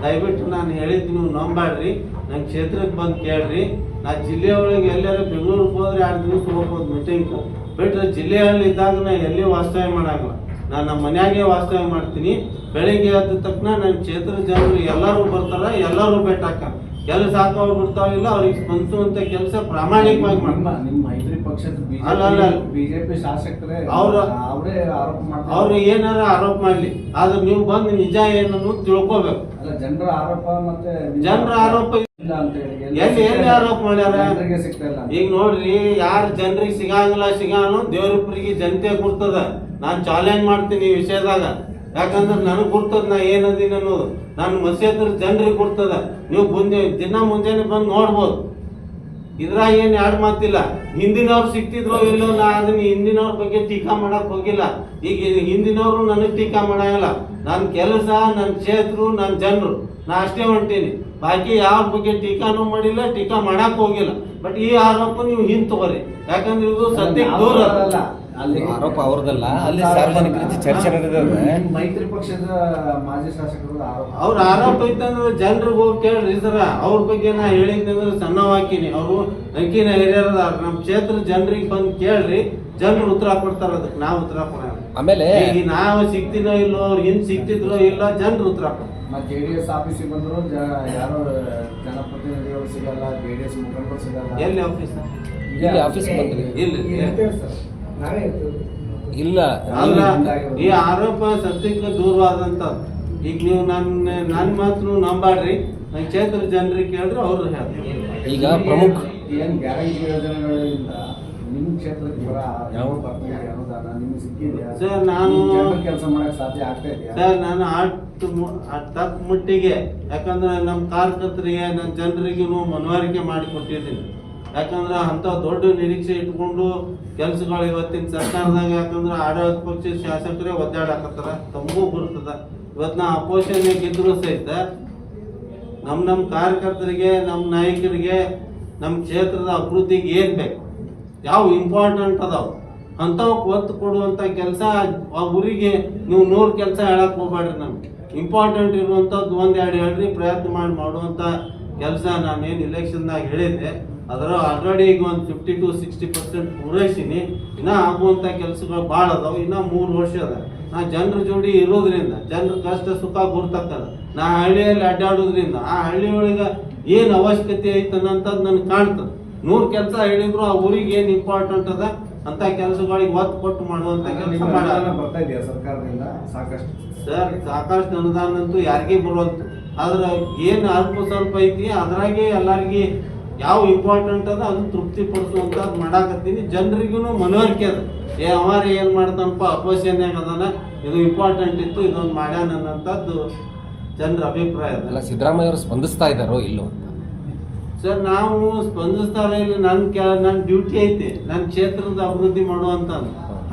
ದಯವಿಟ್ಟು ನಾನು ಹೇಳಿದ್ದು ನೀವು ನಂಬಾಡ್ರಿ. ನನ್ನ ಕ್ಷೇತ್ರಕ್ಕೆ ಬಂದು ಕೇಳ್ರಿ. ನಾ ಜಿಲ್ಲೆ ಒಳಗೆ ಎಲ್ಲಾರ ಬೆಂಗಳೂರಿಗೆ ಹೋದ್ರೆ ಎರಡು ದಿವಸ ಹೋಗ್ಬೋದು ಮೀಟಿಂಗ್ ಬಿಟ್ರೆ ಜಿಲ್ಲೆಯಲ್ಲಿ ಇದ್ದಾಗ ನಾ ಎಲ್ಲಿ ವಾಸ್ತವ್ಯ ಮಾಡಂಗಿಲ್ಲ ನಾನು ನಮ್ಮ ಮನ್ಯಾಗೆ ವಾಸ್ತವ್ಯ ಮಾಡ್ತೀನಿ. ಬೆಳಿಗ್ಗೆ ಎದ್ದ ತಕ್ಷಣ ನನ್ನ ಕ್ಷೇತ್ರ ಜನರು ಎಲ್ಲರೂ ಬರ್ತಾರ ಎಲ್ಲರೂ ಭೇಟಾಕ ಎಲ್ಲ ಸಾಕವ್ರು ಹಾಕೋರು ಬಿಡ್ತಾವಿಲ್ಲ ಅವ್ರಿಗೆ ಸ್ಪಂದಿಸುವಂತ ಕೆಲಸ ಪ್ರಾಮಾಣಿಕವಾಗಿ ಮಾಡ್ತಾರೆ.
ನಿಮ್ಮ ಮೈತ್ರಿ ಪಕ್ಷದ
ಅಲ್ಲ, ಅಲ್ಲ.
ಬಿಜೆಪಿ ಶಾಸಕರೇ
ಅವ್ರ-
ಅವರೇ ಆರೋಪ ಮಾಡ್ತಾರೆ.
ಅವ್ರು ಏನಾರ ಆರೋಪ ಮಾಡ್ಲಿ. ಆದ್ರೆ ನೀವು ಬಂದು ನಿಜ ಏನನ್ನು ತಿಳ್ಕೊಬೇಕು.
ಅಲ್ಲ ಜನರ ಆರೋಪ ಮತ್ತೆ
ಜನರ ಆರೋಪ ಎಲ್ಲಿ ಎಲ್ಲಿ ಆರೋಪ ಮಾಡ್ಯಾರ?
ಸಿಗ್ತಾ ಇಲ್ಲ.
ಈಗ ನೋಡ್ರಿ ಯಾರು ಜನರಿಗೆ ಸಿಗಂಗಿಲ್ಲ ಸಿಗಾನೋ ದೇವ್ರಿಬ್ಬರಿಗೆ ಜನತೆ ಗುರ್ತದ. ನಾನು ಚಾಲೆಂಜ್ ಮಾಡ್ತೀನಿ ಈ ವಿಷಯದಾಗ. ಯಾಕಂದ್ರೆ ನನಗೆ ಗುರ್ತದ ನಾ ಏನದೀನಿ ಅನ್ನೋದು. ನನ್ನ ಮಸೀದ್ರ ಜನರಿಗೆ ಗುರ್ತದ. ನೀವು ಮುಂದೆ ದಿನ ಮುಂಜಾನೆ ಬಂದು ನೋಡ್ಬೋದು. ಇದ್ರಾಗ ಏನು ಎರಡು ಮಾತಿಲ್ಲ. ಹಿಂದಿನವ್ರು ಸಿಕ್ತಿದ್ರು ಇಲ್ಲೋ ನಾ ಅದನ್ನ ಹಿಂದಿನವ್ರ ಬಗ್ಗೆ ಟೀಕಾ ಮಾಡಕ್ ಹೋಗಿಲ್ಲ. ಈಗ ಹಿಂದಿನವರು ಹಿಂದಿನವ್ರು ನನಗೆ ಟೀಕಾ ಮಾಡಂಗಿಲ್ಲ. ನನ್ನ ಕೆಲಸ ನನ್ನ ಕ್ಷೇತ್ರ ನನ್ನ ಜನರು. ನಾ ಅಷ್ಟೇ ಹೊಂಟೀನಿ. ಬಾಕಿ ಯಾವ ಬಗ್ಗೆ ಟೀಕಾನು ಮಾಡಿಲ್ಲ ಟೀಕಾ ಮಾಡಕ್ ಹೋಗಿಲ್ಲ. ಬಟ್ ಈ ಆರೋಪ ನೀವು ಹಿಂದ್ ತಗೋರಿ. ಯಾಕಂದ್ರೆ ಇದು ಸದ್ಯಕ್ಕೆ ದೂರ.
ಅಲ್ಲ, ಅಲ್ಲಿ
ಆರೋಪ ಅವ್ರದಲ್ಲ ಅಲ್ಲಿ ಸಾರ್ವಜನಿಕರ ಜೊತೆ ಚರ್ಚೆ ನಡೆದಿದೆ
ಮೈತ್ರಿ ಪಕ್ಷದ ಮಾಜಿ ಶಾಸಕರು ಆರೋಪ.
ಅವ್ರ ಆರೋಪ ಇತ್ತಂದ್ರೆ ಜನರಿಗೆ ಹೋಗಿ ಕೇಳ್ರಿ ಸರ. ಅವ್ರ ಬಗ್ಗೆ ನಾ ಹೇಳಿದ್ದಂದ್ರೆ ಸಣ್ಣ ಹಾಕಿನಿ. ಅವರು ಅಂಕಿನ ಹಿರಿಯರದ ನಮ್ಮ ಕ್ಷೇತ್ರ ಜನರಿಗೆ ಬಂದು ಕೇಳ್ರಿ. ಜನರು ಉತ್ತರ ಕೊಡ್ತಾರ ಅದಕ್ಕೆ ನಾವು ಉತ್ತರ ಕೊಡೋಣ.
ಆಮೇಲೆ
ಈಗ ನಾವು ಸಿಗ್ತೀನೋ ಇಲ್ಲೋ ಅವ್ರು ಹಿಂದ್ ಸಿಗ್ತಿದ್ರೋ ಇಲ್ಲ ಜನರು ಉತ್ತರ ಕೊಡ್ತಾರೆ
ಮತ್ತೆ ಜೆ ಡಿ ಎಸ್ ಆಫೀಸಿಗೆ ಬಂದ್ರು ಯಾರೋ ಜನಪ್ರತಿನಿಧಿಗಳು ಸಿಗಲ್ಲ ಜೆ ಡಿ ಎಸ್ ಮುಖಂಡರು ಸಿಗಲ್ಲ.
ಎಲ್ಲಿ ಆಫೀಸ್
ಇಲ್ಲಿ ಆಫೀಸ್ ಬಂದ್ರಿ.
ಇಲ್ಲಿ
ಇಲ್ಲ
ಈ ಆರೋಪ ಸತ್ಯಕ್ಕೆ ದೂರವಾದಂತ ಈಗ ನೀವು ನನ್ನ ನನ್ನ ಮಾತ್ರ ನಂಬಾಡ್ರಿ. ನನ್ನ ಕ್ಷೇತ್ರ ಜನರಿಗೆ ಕೇಳಿದ್ರೆ ಅವ್ರು ಹೇಳ್ತಾರೆ.
ಈಗ ಪ್ರಮುಖ
ಏನ್ ಗ್ಯಾರಂಟಿ ಯೋಜನೆಗಳಿಂದ ನಿಮ್ಮ ಕ್ಷೇತ್ರಕ್ಕೆ ಬರ ಯಾವ ಬರ್ತಿದೆ ಅನುದಾನ ನಿಮ್ಗೆ ಸಿಕ್ಕಿದೆಯಾ?
ಸರ್, ನಾನು-
ಕೆಲಸ ಮಾಡಕ್ಕೆ ಸಾಧ್ಯ ಆಗ್ತಾ ಇದೆಯಾ?
ಸರ್ ನಾನು ಅಷ್ಟು ತಕ್ಕ ಮಟ್ಟಿಗೆ ಯಾಕಂದ್ರೆ ನಮ್ಮ ಕಾರ್ಯಕರ್ತರಿಗೆ ನನ್ನ ಜನರಿಗೆ ಮನವರಿಕೆ ಮಾಡಿ ಕೊಟ್ಟಿದ್ದೀನಿ. ಯಾಕಂದ್ರೆ ಅಂಥ ದೊಡ್ಡ ನಿರೀಕ್ಷೆ ಇಟ್ಕೊಂಡು ಕೆಲಸಗಳು ಇವತ್ತಿನ ಸರ್ಕಾರದಾಗ ಯಾಕಂದ್ರೆ ಆಡಳಿತ ಪಕ್ಷ ಶಾಸಕರೇ ಒದ್ದಾಡಕತ್ತಾರ ತಮಗೂ ಬರ್ತದ ಇವತ್ತು ನಾ ಅಪೋಸಿಷನ್ ಗೆದ್ದರೂ ಸಹಿತ ನಮ್ಮ ನಮ್ಮ ಕಾರ್ಯಕರ್ತರಿಗೆ ನಮ್ಮ ನಾಯಕರಿಗೆ ನಮ್ಮ ಕ್ಷೇತ್ರದ ಅಭಿವೃದ್ಧಿಗೆ ಏನು ಬೇಕು? ಯಾವ ಇಂಪಾರ್ಟೆಂಟ್ ಅದಾವ? ಅಂಥವಕ್ಕೆ ಒತ್ತು ಕೊಡುವಂಥ ಕೆಲಸ ಆ ಊರಿಗೆ ನೀವು ನೂರು ಕೆಲಸ ಹೇಳಕ್ ಹೋಗ್ಬೇಡ್ರಿ ನಮ್ಗೆ. ಇಂಪಾರ್ಟೆಂಟ್ ಇರುವಂಥದ್ದು ಒಂದು ಎರಡು ಹೇಳ್ರಿ, ಪ್ರಯತ್ನ ಮಾಡಿ ಮಾಡುವಂಥ ಕೆಲಸ ನಾನೇನು ಇಲೆಕ್ಷನ್ದಾಗ ಹೇಳಿದ್ದೆ. ಅದರ ಆಲ್ರೆಡಿ ಈಗ ಒಂದು ಫಿಫ್ಟಿ ಟು ಸಿಕ್ಸ್ಟಿ ಪರ್ಸೆಂಟ್ ಪೂರೈಸೀನಿ. ಇನ್ನೂ ಆಗುವಂಥ ಕೆಲಸಗಳು ಭಾಳ ಅದಾವೆ, ಇನ್ನೂ ಮೂರು ವರ್ಷ ಅದ. ನಾ ಜನರ ಜೋಡಿ ಇರೋದ್ರಿಂದ, ಜನರ ಕಷ್ಟ ಸುಖ ಗುರ್ತಕ್ಕದ ನಾ ಹಳ್ಳಿಯಲ್ಲಿ ಅಡ್ಡಾಡೋದ್ರಿಂದ, ಆ ಹಳ್ಳಿ ಒಳಗೆ ಏನು ಅವಶ್ಯಕತೆ ಐತೆ ಅನ್ನೋಂಥದ್ದು ನನಗೆ ಕಾಣ್ತದೆ. ನೂರು ಕೆಲಸ ಹೇಳಿದ್ರು ಆ ಊರಿಗೆ ಏನ್ ಇಂಪಾರ್ಟೆಂಟ್ ಅದ? ಅಂತ ಕೆಲಸಗಳಿಗೆ ಒತ್ತು ಕೊಟ್ಟು ಮಾಡುವಂತ ಕೆಲಸ.
ಬರ್ತಾ ಇದೆಯಾ ಸರ್ಕಾರದಿಂದ? ಸಾಕಷ್ಟು.
ಸರ್ ಸಾಕಷ್ಟು ಅನುದಾನ ಅಂತೂ ಯಾರಿಗೆ ಬರುವಂತ ಆದ್ರೆ ಏನು ಅಲ್ಪ ಸ್ವಲ್ಪ ಐತಿ ಅದ್ರಾಗೆ ಎಲ್ಲರಿಗೆ ಯಾವ ಇಂಪಾರ್ಟೆಂಟ್ ಅದ ಅದು ತೃಪ್ತಿ ಪಡಿಸುವಂತ ಮಾಡಾಕತ್ತೀನಿ. ಜನರಿಗೂ ಮನವರಿಕೆ ಅದ. ಏ ಅವಾರ ಏನು ಮಾಡ್ತಾನಪ್ಪ ಅಪೋಸಿಷನ್ಯಾಗ ಅದಾನ ಇದು ಇಂಪಾರ್ಟೆಂಟ್ ಇತ್ತು ಇದೊಂದು ಮಾಡ್ಯಾನ ಅನ್ನೋಂಥದ್ದು ಜನರ ಅಭಿಪ್ರಾಯ ಅದಲ್ಲ
ಅಲ್ಲ ಸಿದ್ದರಾಮಯ್ಯ ಅವರು ಸ್ಪಂದಿಸ್ತಾ ಇದ್ದಾರೋ ಇಲ್ಲೋ ಅಂತ?
ಸರ್ ನಾವು ಸ್ಪಂದಿಸ್ತಾರ ಇಲ್ಲಿ ನನ್ನ ಕೆ ನನ್ನ ಡ್ಯೂಟಿ ಐತೆ. ನನ್ನ ಕ್ಷೇತ್ರದ ಅಭಿವೃದ್ಧಿ ಮಾಡುವಂತ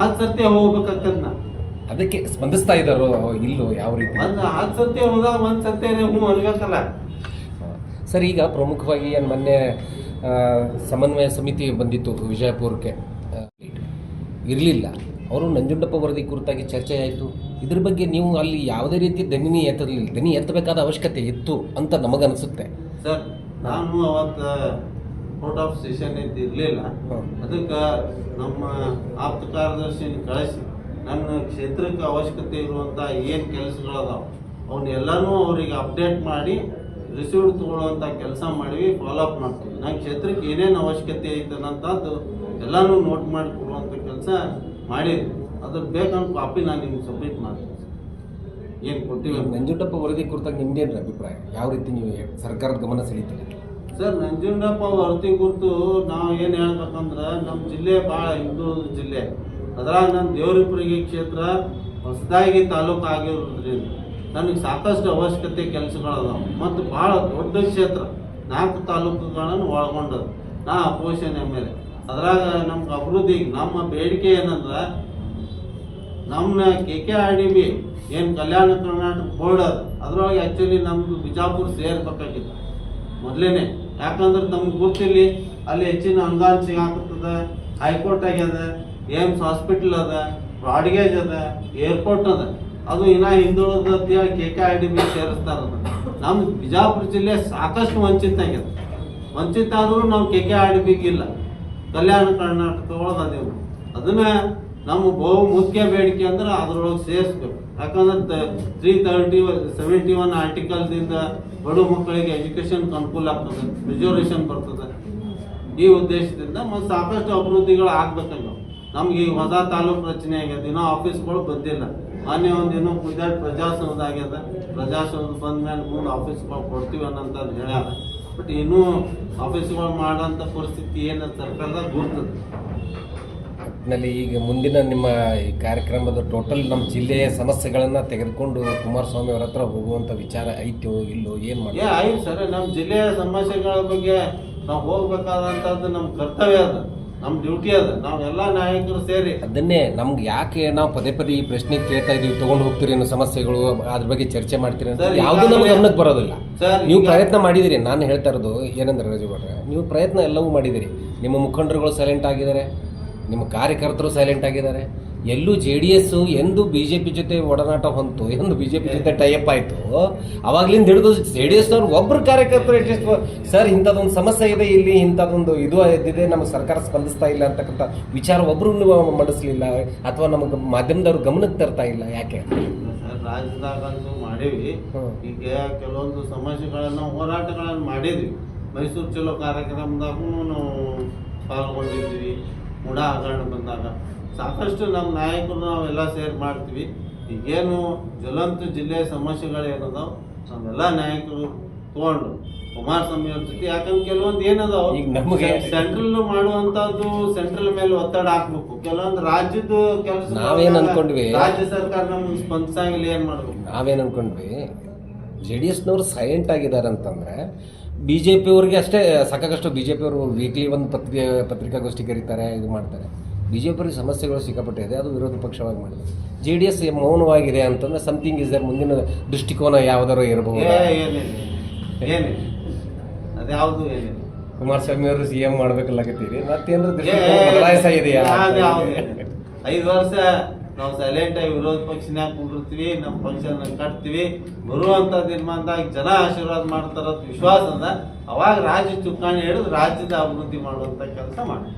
ಅದು ಸತ್ಯ ಹೋಗ್ಬೇಕಾಗ್ತದ ನಾ.
ಅದಕ್ಕೆ ಸ್ಪಂದಿಸ್ತಾ ಇದ್ದಾರೋ ಇಲ್ಲೋ ಯಾವ ರೀತಿ?
ಒಂದು ಹತ್ತು ಸತ್ಯ ಹೋದಾಗ ಒಂದು ಸತ್ಯ ಹ್ಞೂ ಅನ್ಬೇಕಲ್ಲ.
ಸರ್ ಈಗ ಪ್ರಮುಖವಾಗಿ ಏನು ಮೊನ್ನೆ ಸಮನ್ವಯ ಸಮಿತಿ ಬಂದಿತ್ತು ವಿಜಯಪುರಕ್ಕೆ. ಇರಲಿಲ್ಲ. ಅವರು ನಂಜುಂಡಪ್ಪ ವರದಿ ಕುರಿತಾಗಿ ಚರ್ಚೆ ಆಯಿತು. ಇದ್ರ ಬಗ್ಗೆ ನೀವು ಅಲ್ಲಿ ಯಾವುದೇ ರೀತಿ ದನಿ ಎತ್ತಲಿಲ್ಲ ದನಿ ಎತ್ತಬೇಕಾದ ಅವಶ್ಯಕತೆ ಇತ್ತು ಅಂತ ನಮಗನಿಸುತ್ತೆ.
ಸರ್ ನಾನು ಅವತ್ತು ಕೋರ್ಟ್ ಆಫ್ ಸೆಷನ್ ಇದ್ದು ಇರಲಿಲ್ಲ. ಅದಕ್ಕೆ ನಮ್ಮ ಆಪ್ತ ಕಾರ್ಯದರ್ಶಿನ ಕಳಿಸಿ. ನನ್ನ ಕ್ಷೇತ್ರಕ್ಕೆ ಅವಶ್ಯಕತೆ ಇರುವಂಥ ಏನು ಕೆಲಸಗಳದಾವೆ ಅವನ್ನೆಲ್ಲನೂ ಅವರಿಗೆ ಅಪ್ಡೇಟ್ ಮಾಡಿ ರಿಸೀವ್ಡ್ ತೊಗೊಳ್ಳುವಂಥ ಕೆಲಸ ಮಾಡಿವಿ ಫಾಲೋಅಪ್ ಮಾಡ್ತೀವಿ. ನನ್ನ ಕ್ಷೇತ್ರಕ್ಕೆ ಏನೇನು ಅವಶ್ಯಕತೆ ಐತೆ ಅನ್ನೋಂಥದ್ದು ಎಲ್ಲನೂ ನೋಟ್ ಮಾಡಿ ಕೊಡುವಂಥ ಕೆಲಸ ಮಾಡಿದ್ವಿ ಅದ್ರ ಬೇಕಂತ ಕಾಪಿ ನಾನು ನಿಮ್ಗೆ ಸಬ್ಮಿಟ್ ಮಾಡ್ತೀನಿ. ಏನು ಕೊಡ್ತೀವಿ
ನಂಜುಂಡಪ್ಪ ವರದಿ ಕುರಿತಾಗ ನಿಮ್ದೇನು ಅಭಿಪ್ರಾಯ? ಯಾವ ರೀತಿ ನೀವು ಸರ್ಕಾರದ ಗಮನ ಸೆಳೀತೀರಿ?
ಸರ್, ನಂಜುಂಡಪ್ಪ ವರದಿ ಕುರಿತು ನಾವು ಏನು ಹೇಳ್ಬೇಕಂದ್ರೆ ನಮ್ಮ ಜಿಲ್ಲೆ ಭಾಳ ಹಿಂದುಳಿದ ಜಿಲ್ಲೆ. ಅದ್ರಾಗ ನನ್ನ ದೇವರಿಪುರಿಗೆ ಕ್ಷೇತ್ರ ಹೊಸದಾಗಿ ತಾಲೂಕು ಆಗಿರೋದ್ರಿಂದ ನನಗೆ ಸಾಕಷ್ಟು ಅವಶ್ಯಕತೆ ಕೆಲಸಗಳದಾವ. ಮತ್ತು ಭಾಳ ದೊಡ್ಡ ಕ್ಷೇತ್ರ. ನಾಲ್ಕು ತಾಲೂಕುಗಳನ್ನು ಒಳಗೊಂಡದು. ನಾ ಎಲ್ ಎ. ಅದ್ರಾಗ ನಮ್ಗೆ ಅಭಿವೃದ್ಧಿಗೆ ನಮ್ಮ ಬೇಡಿಕೆ ಏನಂದ್ರೆ ನಮ್ಮ K K R D B ಏನು ಕಲ್ಯಾಣ ಕರ್ನಾಟಕ ಬೋರ್ಡ್ ಅದ ಅದ್ರೊಳಗೆ ಆ್ಯಕ್ಚುಲಿ ನಮ್ಮದು ಬಿಜಾಪುರ ಸೇರ್ಬೇಕಾಗಿತ್ತು. ಮೊದಲೇನೆ ಯಾಕಂದ್ರೆ ನಮ್ಗೆ ಗೊತ್ತಿಲ್ಲ ಅಲ್ಲಿ ಹೆಚ್ಚಿನ ಅನುದಾನ ಸಿಗಾಕತ್ತದ, ಹೈಕೋರ್ಟ್ ಆಗ್ಯದ, ಏಮ್ಸ್ ಹಾಸ್ಪಿಟಲ್ ಅದ ಬ್ರಾಡ್ಗೇಜ್ ಅದ, ಏರ್ಪೋರ್ಟ್ ಅದ. ಅದು ಇನ್ನ ಹಿಂದುಳಿದ K K R D B ಸೇರಿಸ್ತಾರ ನಮ್ಮ ಬಿಜಾಪುರ ಜಿಲ್ಲೆ ಸಾಕಷ್ಟು ವಂಚಿತ ಆಗ್ಯದ. ವಂಚಿತ ಆದರೂ ನಾವು ಕೆ ಕೆ ಆರ್ ಡಿ ಬಿಗೆ ಇಲ್ಲ ಕಲ್ಯಾಣ ಕರ್ನಾಟಕ ಒಳಗೆ ಅದನ್ನ ನಮ್ಮ ಬಹು ಮುಖ್ಯ ಬೇಡಿಕೆ ಅಂದ್ರೆ ಅದ್ರೊಳಗೆ ಸೇರಿಸ್ಬೇಕು. ಯಾಕಂದ್ರೆ ತ್ರೀ ತರ್ಟಿ ಸೆವೆಂಟಿ ಒನ್ ಆರ್ಟಿಕಲ್ದಿಂದ ಬಡ ಮಕ್ಕಳಿಗೆ ಎಜುಕೇಶನ್ ಅನುಕೂಲ ಆಗ್ತದೆ ರಿಸರ್ವೇಷನ್ ಬರ್ತದೆ. ಈ ಉದ್ದೇಶದಿಂದ ಮತ್ತು ಸಾಕಷ್ಟು ಅಭಿವೃದ್ಧಿಗಳು ಆಗ್ಬೇಕಲ್ಲ ನಮ್ಗೆ ಈ ಹೊಸ ತಾಲೂಕು ರಚನೆ ಆಗ್ಯದ. ಇನ್ನೂ ಆಫೀಸ್ಗಳು ಬಂದಿಲ್ಲ. ಮೊನ್ನೆ ಒಂದು ಇನ್ನೂ ಪೂಜಾ ಪ್ರಜಾಸನದ ಆಗ್ಯದ. ಪ್ರಜಾಸನದ ಬಂದ ಮೇಲೆ ಮುಂದೆ ಆಫೀಸ್ಗಳು ಕೊಡ್ತೀವಿ ಅನ್ನೋಂಥದ್ದು ಹೇಳ್ಯಾರ. ಬಟ್ ಇನ್ನೂ ಆಫೀಸ್ಗಳು ಮಾಡೋಂಥ ಪರಿಸ್ಥಿತಿ ಏನು ಸರ್ಕಾರದಾಗ ಗುರ್ತದೆ.
ಒಟ್ಟಿನಲ್ಲಿ ಈಗ ಮುಂದಿನ ನಿಮ್ಮ ಈ ಕಾರ್ಯಕ್ರಮದ ಟೋಟಲ್ ನಮ್ಮ ಜಿಲ್ಲೆಯ ಸಮಸ್ಯೆಗಳನ್ನು ತೆಗೆದುಕೊಂಡು ಕುಮಾರಸ್ವಾಮಿ ಅವರ ಹತ್ರ ಹೋಗುವಂಥ ವಿಚಾರ ಐತೋ ಇಲ್ಲೋ ಏನು ಮಾಡಿ
ಏ ಆಯ್ತು ಸರ್. ನಮ್ಮ ಜಿಲ್ಲೆಯ ಸಮಸ್ಯೆಗಳ ಬಗ್ಗೆ ನಾವು ಹೋಗ್ಬೇಕಾದಂಥದ್ದು ನಮ್ಮ ಕರ್ತವ್ಯ ಅದು. ನಮ್ಮ ಡ್ಯೂಟಿ ಅದ. ನಾವೆಲ್ಲ ನಾಯಕರು ಸೇರಿ.
ಅದನ್ನೇ ನಮ್ಗೆ ಯಾಕೆ ನಾವು ಪದೇ ಪದೇ ಈ ಪ್ರಶ್ನೆ ಕೇಳ್ತಾ ಇದೀವಿ ತಗೊಂಡು ಹೋಗ್ತೀರಿ ಅನ್ನೋ ಸಮಸ್ಯೆಗಳು ಅದ್ರ ಬಗ್ಗೆ ಚರ್ಚೆ ಮಾಡ್ತೀರಿ ಅಂತ
ಸರ್,
ಯಾವುದೂ ನಮ್ಗೆ ಗಮನಕ್ಕೆ ಬರೋದಿಲ್ಲ.
ಸರ್,
ನೀವು
ಈಗ-
ಪ್ರಯತ್ನ ಮಾಡಿದಿರಿ. ನಾನು ಹೇಳ್ತಾ ಇರೋದು ಏನಂದ್ರೆ ರಜುಗೌಡ್ರೆ ನೀವು ಪ್ರಯತ್ನ ಎಲ್ಲವೂ ಮಾಡಿದಿರಿ. ನಿಮ್ಮ ಮುಖಂಡರುಗಳು ಸೈಲೆಂಟ್ ಆಗಿದ್ದಾರೆ. ನಿಮ್ಮ ಕಾರ್ಯಕರ್ತರು ಸೈಲೆಂಟ್ ಆಗಿದ್ದಾರೆ. ಎಲ್ಲೂ ಜೆ ಡಿ ಎಸ್ ಎಂದು ಬಿ ಜೆ ಪಿ ಜೊತೆ ಒಡನಾಟ ಹೊಂತು ಎಂದು ಬಿ ಜೆ ಪಿ ಜೊತೆ ಟೈಅಪ್ ಆಯಿತು. ಅವಾಗ್ಲಿಂದ ಹಿಡಿದು ಜೆ ಡಿ ಎಸ್ ಅವ್ರು ಒಬ್ಬರು ಕಾರ್ಯಕರ್ತರು ಎಷ್ಟೆಷ್ಟು ಸರ್ ಇಂಥದ್ದೊಂದು ಸಮಸ್ಯೆ ಇದೆ ಇಲ್ಲಿ ಇಂಥದ್ದೊಂದು ಇದು ಎದ್ದಿದೆ ನಮ್ಮ ಸರ್ಕಾರ ಸ್ಪಂದಿಸ್ತಾ ಇಲ್ಲ ಅಂತಕ್ಕಂಥ ವಿಚಾರ ಒಬ್ಬರು ಮಂಡಿಸ್ಲಿಲ್ಲ. ಅಥವಾ ನಮಗೆ ಮಾಧ್ಯಮದವ್ರು ಗಮನಕ್ಕೆ ತರ್ತಾ ಇಲ್ಲ ಯಾಕೆ?
ಸರ್ ರಾಜ್ಯದಾಗಂತೂ ಮಾಡೀವಿ. ಈಗ ಕೆಲವೊಂದು ಸಮಸ್ಯೆಗಳನ್ನು ಹೋರಾಟಗಳನ್ನು ಮಾಡಿದ್ವಿ. ಮೈಸೂರು ಚಲೋ ಕಾರ್ಯಕ್ರಮದಾಗೂ ನಾವು ಪಾಲ್ಗೊಂಡಿದ್ವಿ. ಮುಡ ಹಗರಣ ಬಂದಾಗ. ಸಾಕಷ್ಟು ನಮ್ಮ ನಾಯಕರು ನಾವೆಲ್ಲ ಸೇರ್ ಮಾಡ್ತೀವಿ. ಈಗೇನು ಜ್ವಲಂತ ಜಿಲ್ಲೆಯ ಸಮಸ್ಯೆಗಳೇನದಾವ ನಾವೆಲ್ಲ ನಾಯಕರು ತಗೊಂಡು ಕುಮಾರಸ್ವಾಮಿ ಅವ್ರ ಜೊತೆ. ಯಾಕಂದ್ರೆ ಕೆಲವೊಂದು ಏನದಾವ
ಈಗ ನಮಗೆ-
ಸೆಂಟ್ರಲ್ ಮಾಡುವಂತದ್ದು ಸೆಂಟ್ರಲ್ ಮೇಲೆ ಒತ್ತಡ ಹಾಕ್ಬೇಕು. ಕೆಲವೊಂದು ರಾಜ್ಯದ ಕೆಲಸ
ನಾವೇನ್ ಅನ್ಕೊಂಡ್ವಿ?
ರಾಜ್ಯ ಸರ್ಕಾರ ನಮ್ಗೆ ಸ್ಪಂದಿಸಂಗಿಲ್ಲ ಏನ್ ಮಾಡ್ಬೇಕು?
ನಾವೇನ್ ಅನ್ಕೊಂಡ್ವಿ ಜೆ ಡಿ ಎಸ್ನವ್ರು ಸೈಲೆಂಟ್ ಆಗಿದ್ದಾರೆ ಅಂತಂದರೆ ಬಿ ಜೆ ಪಿಯವ್ರಿಗೆ ಅಷ್ಟೇ ಸಾಕಷ್ಟು ಬಿ ಜೆ ಪಿಯವರು ವೀಕ್ಲಿ ಒಂದು ಪತ್ರಿಕೆ ಪತ್ರಿಕಾಗೋಷ್ಠಿ ಕರೀತಾರೆ ಇದು ಮಾಡ್ತಾರೆ. ಬಿ ಜೆ ಪಿಯವ್ರಿಗೆ ಸಮಸ್ಯೆಗಳು ಸಿಕ್ಕಾಪಟ್ಟೆ ಇದೆ ಅದು ವಿರೋಧ ಪಕ್ಷವಾಗಿ ಮಾಡಿದೆ ಜೆ ಡಿ ಎಸ್ ಮೌನವಾಗಿದೆ ಅಂತಂದ್ರೆ ಸಮಥಿಂಗ್ ಇಸ್ ದರ್ ಮುಂದಿನ ದೃಷ್ಟಿಕೋನ ಯಾವ್ದಾರು ಇರಬಹುದು?
ಅದ್ಯಾವುದು
ಕುಮಾರಸ್ವಾಮಿ ಅವರು ಸಿ ಎಂ ಮಾಡ್ಬೇಕಲ್ಲಾಗತ್ತೀರಿ ಮತ್ತೇನಾದ್ರು ದೃಷ್ಟಿಕೋನ ಬದಲಾಯಿಸ ಇದೆಯಾ?
ಐದು ವರ್ಷ ನಾವು ಸೈಲೆಂಟ್ ಆಗಿ ವಿರೋಧ ಪಕ್ಷನ್ಯಾಗ ಕೂಡಿರ್ತೀವಿ, ನಮ್ಮ ಪಕ್ಷನ ಕಟ್ತೀವಿ. ಬರುವಂಥ ದಿನಮಾನದಾಗ ಜನ ಆಶೀರ್ವಾದ ಮಾಡ್ತಾರ ವಿಶ್ವಾಸ ಅದ. ಅವಾಗ ರಾಜ್ಯ ಚುಕ್ಕಾಣಿ ಹಿಡಿದು ರಾಜ್ಯದ ಅಭಿವೃದ್ಧಿ ಮಾಡುವಂಥ ಕೆಲಸ ಮಾಡಿ.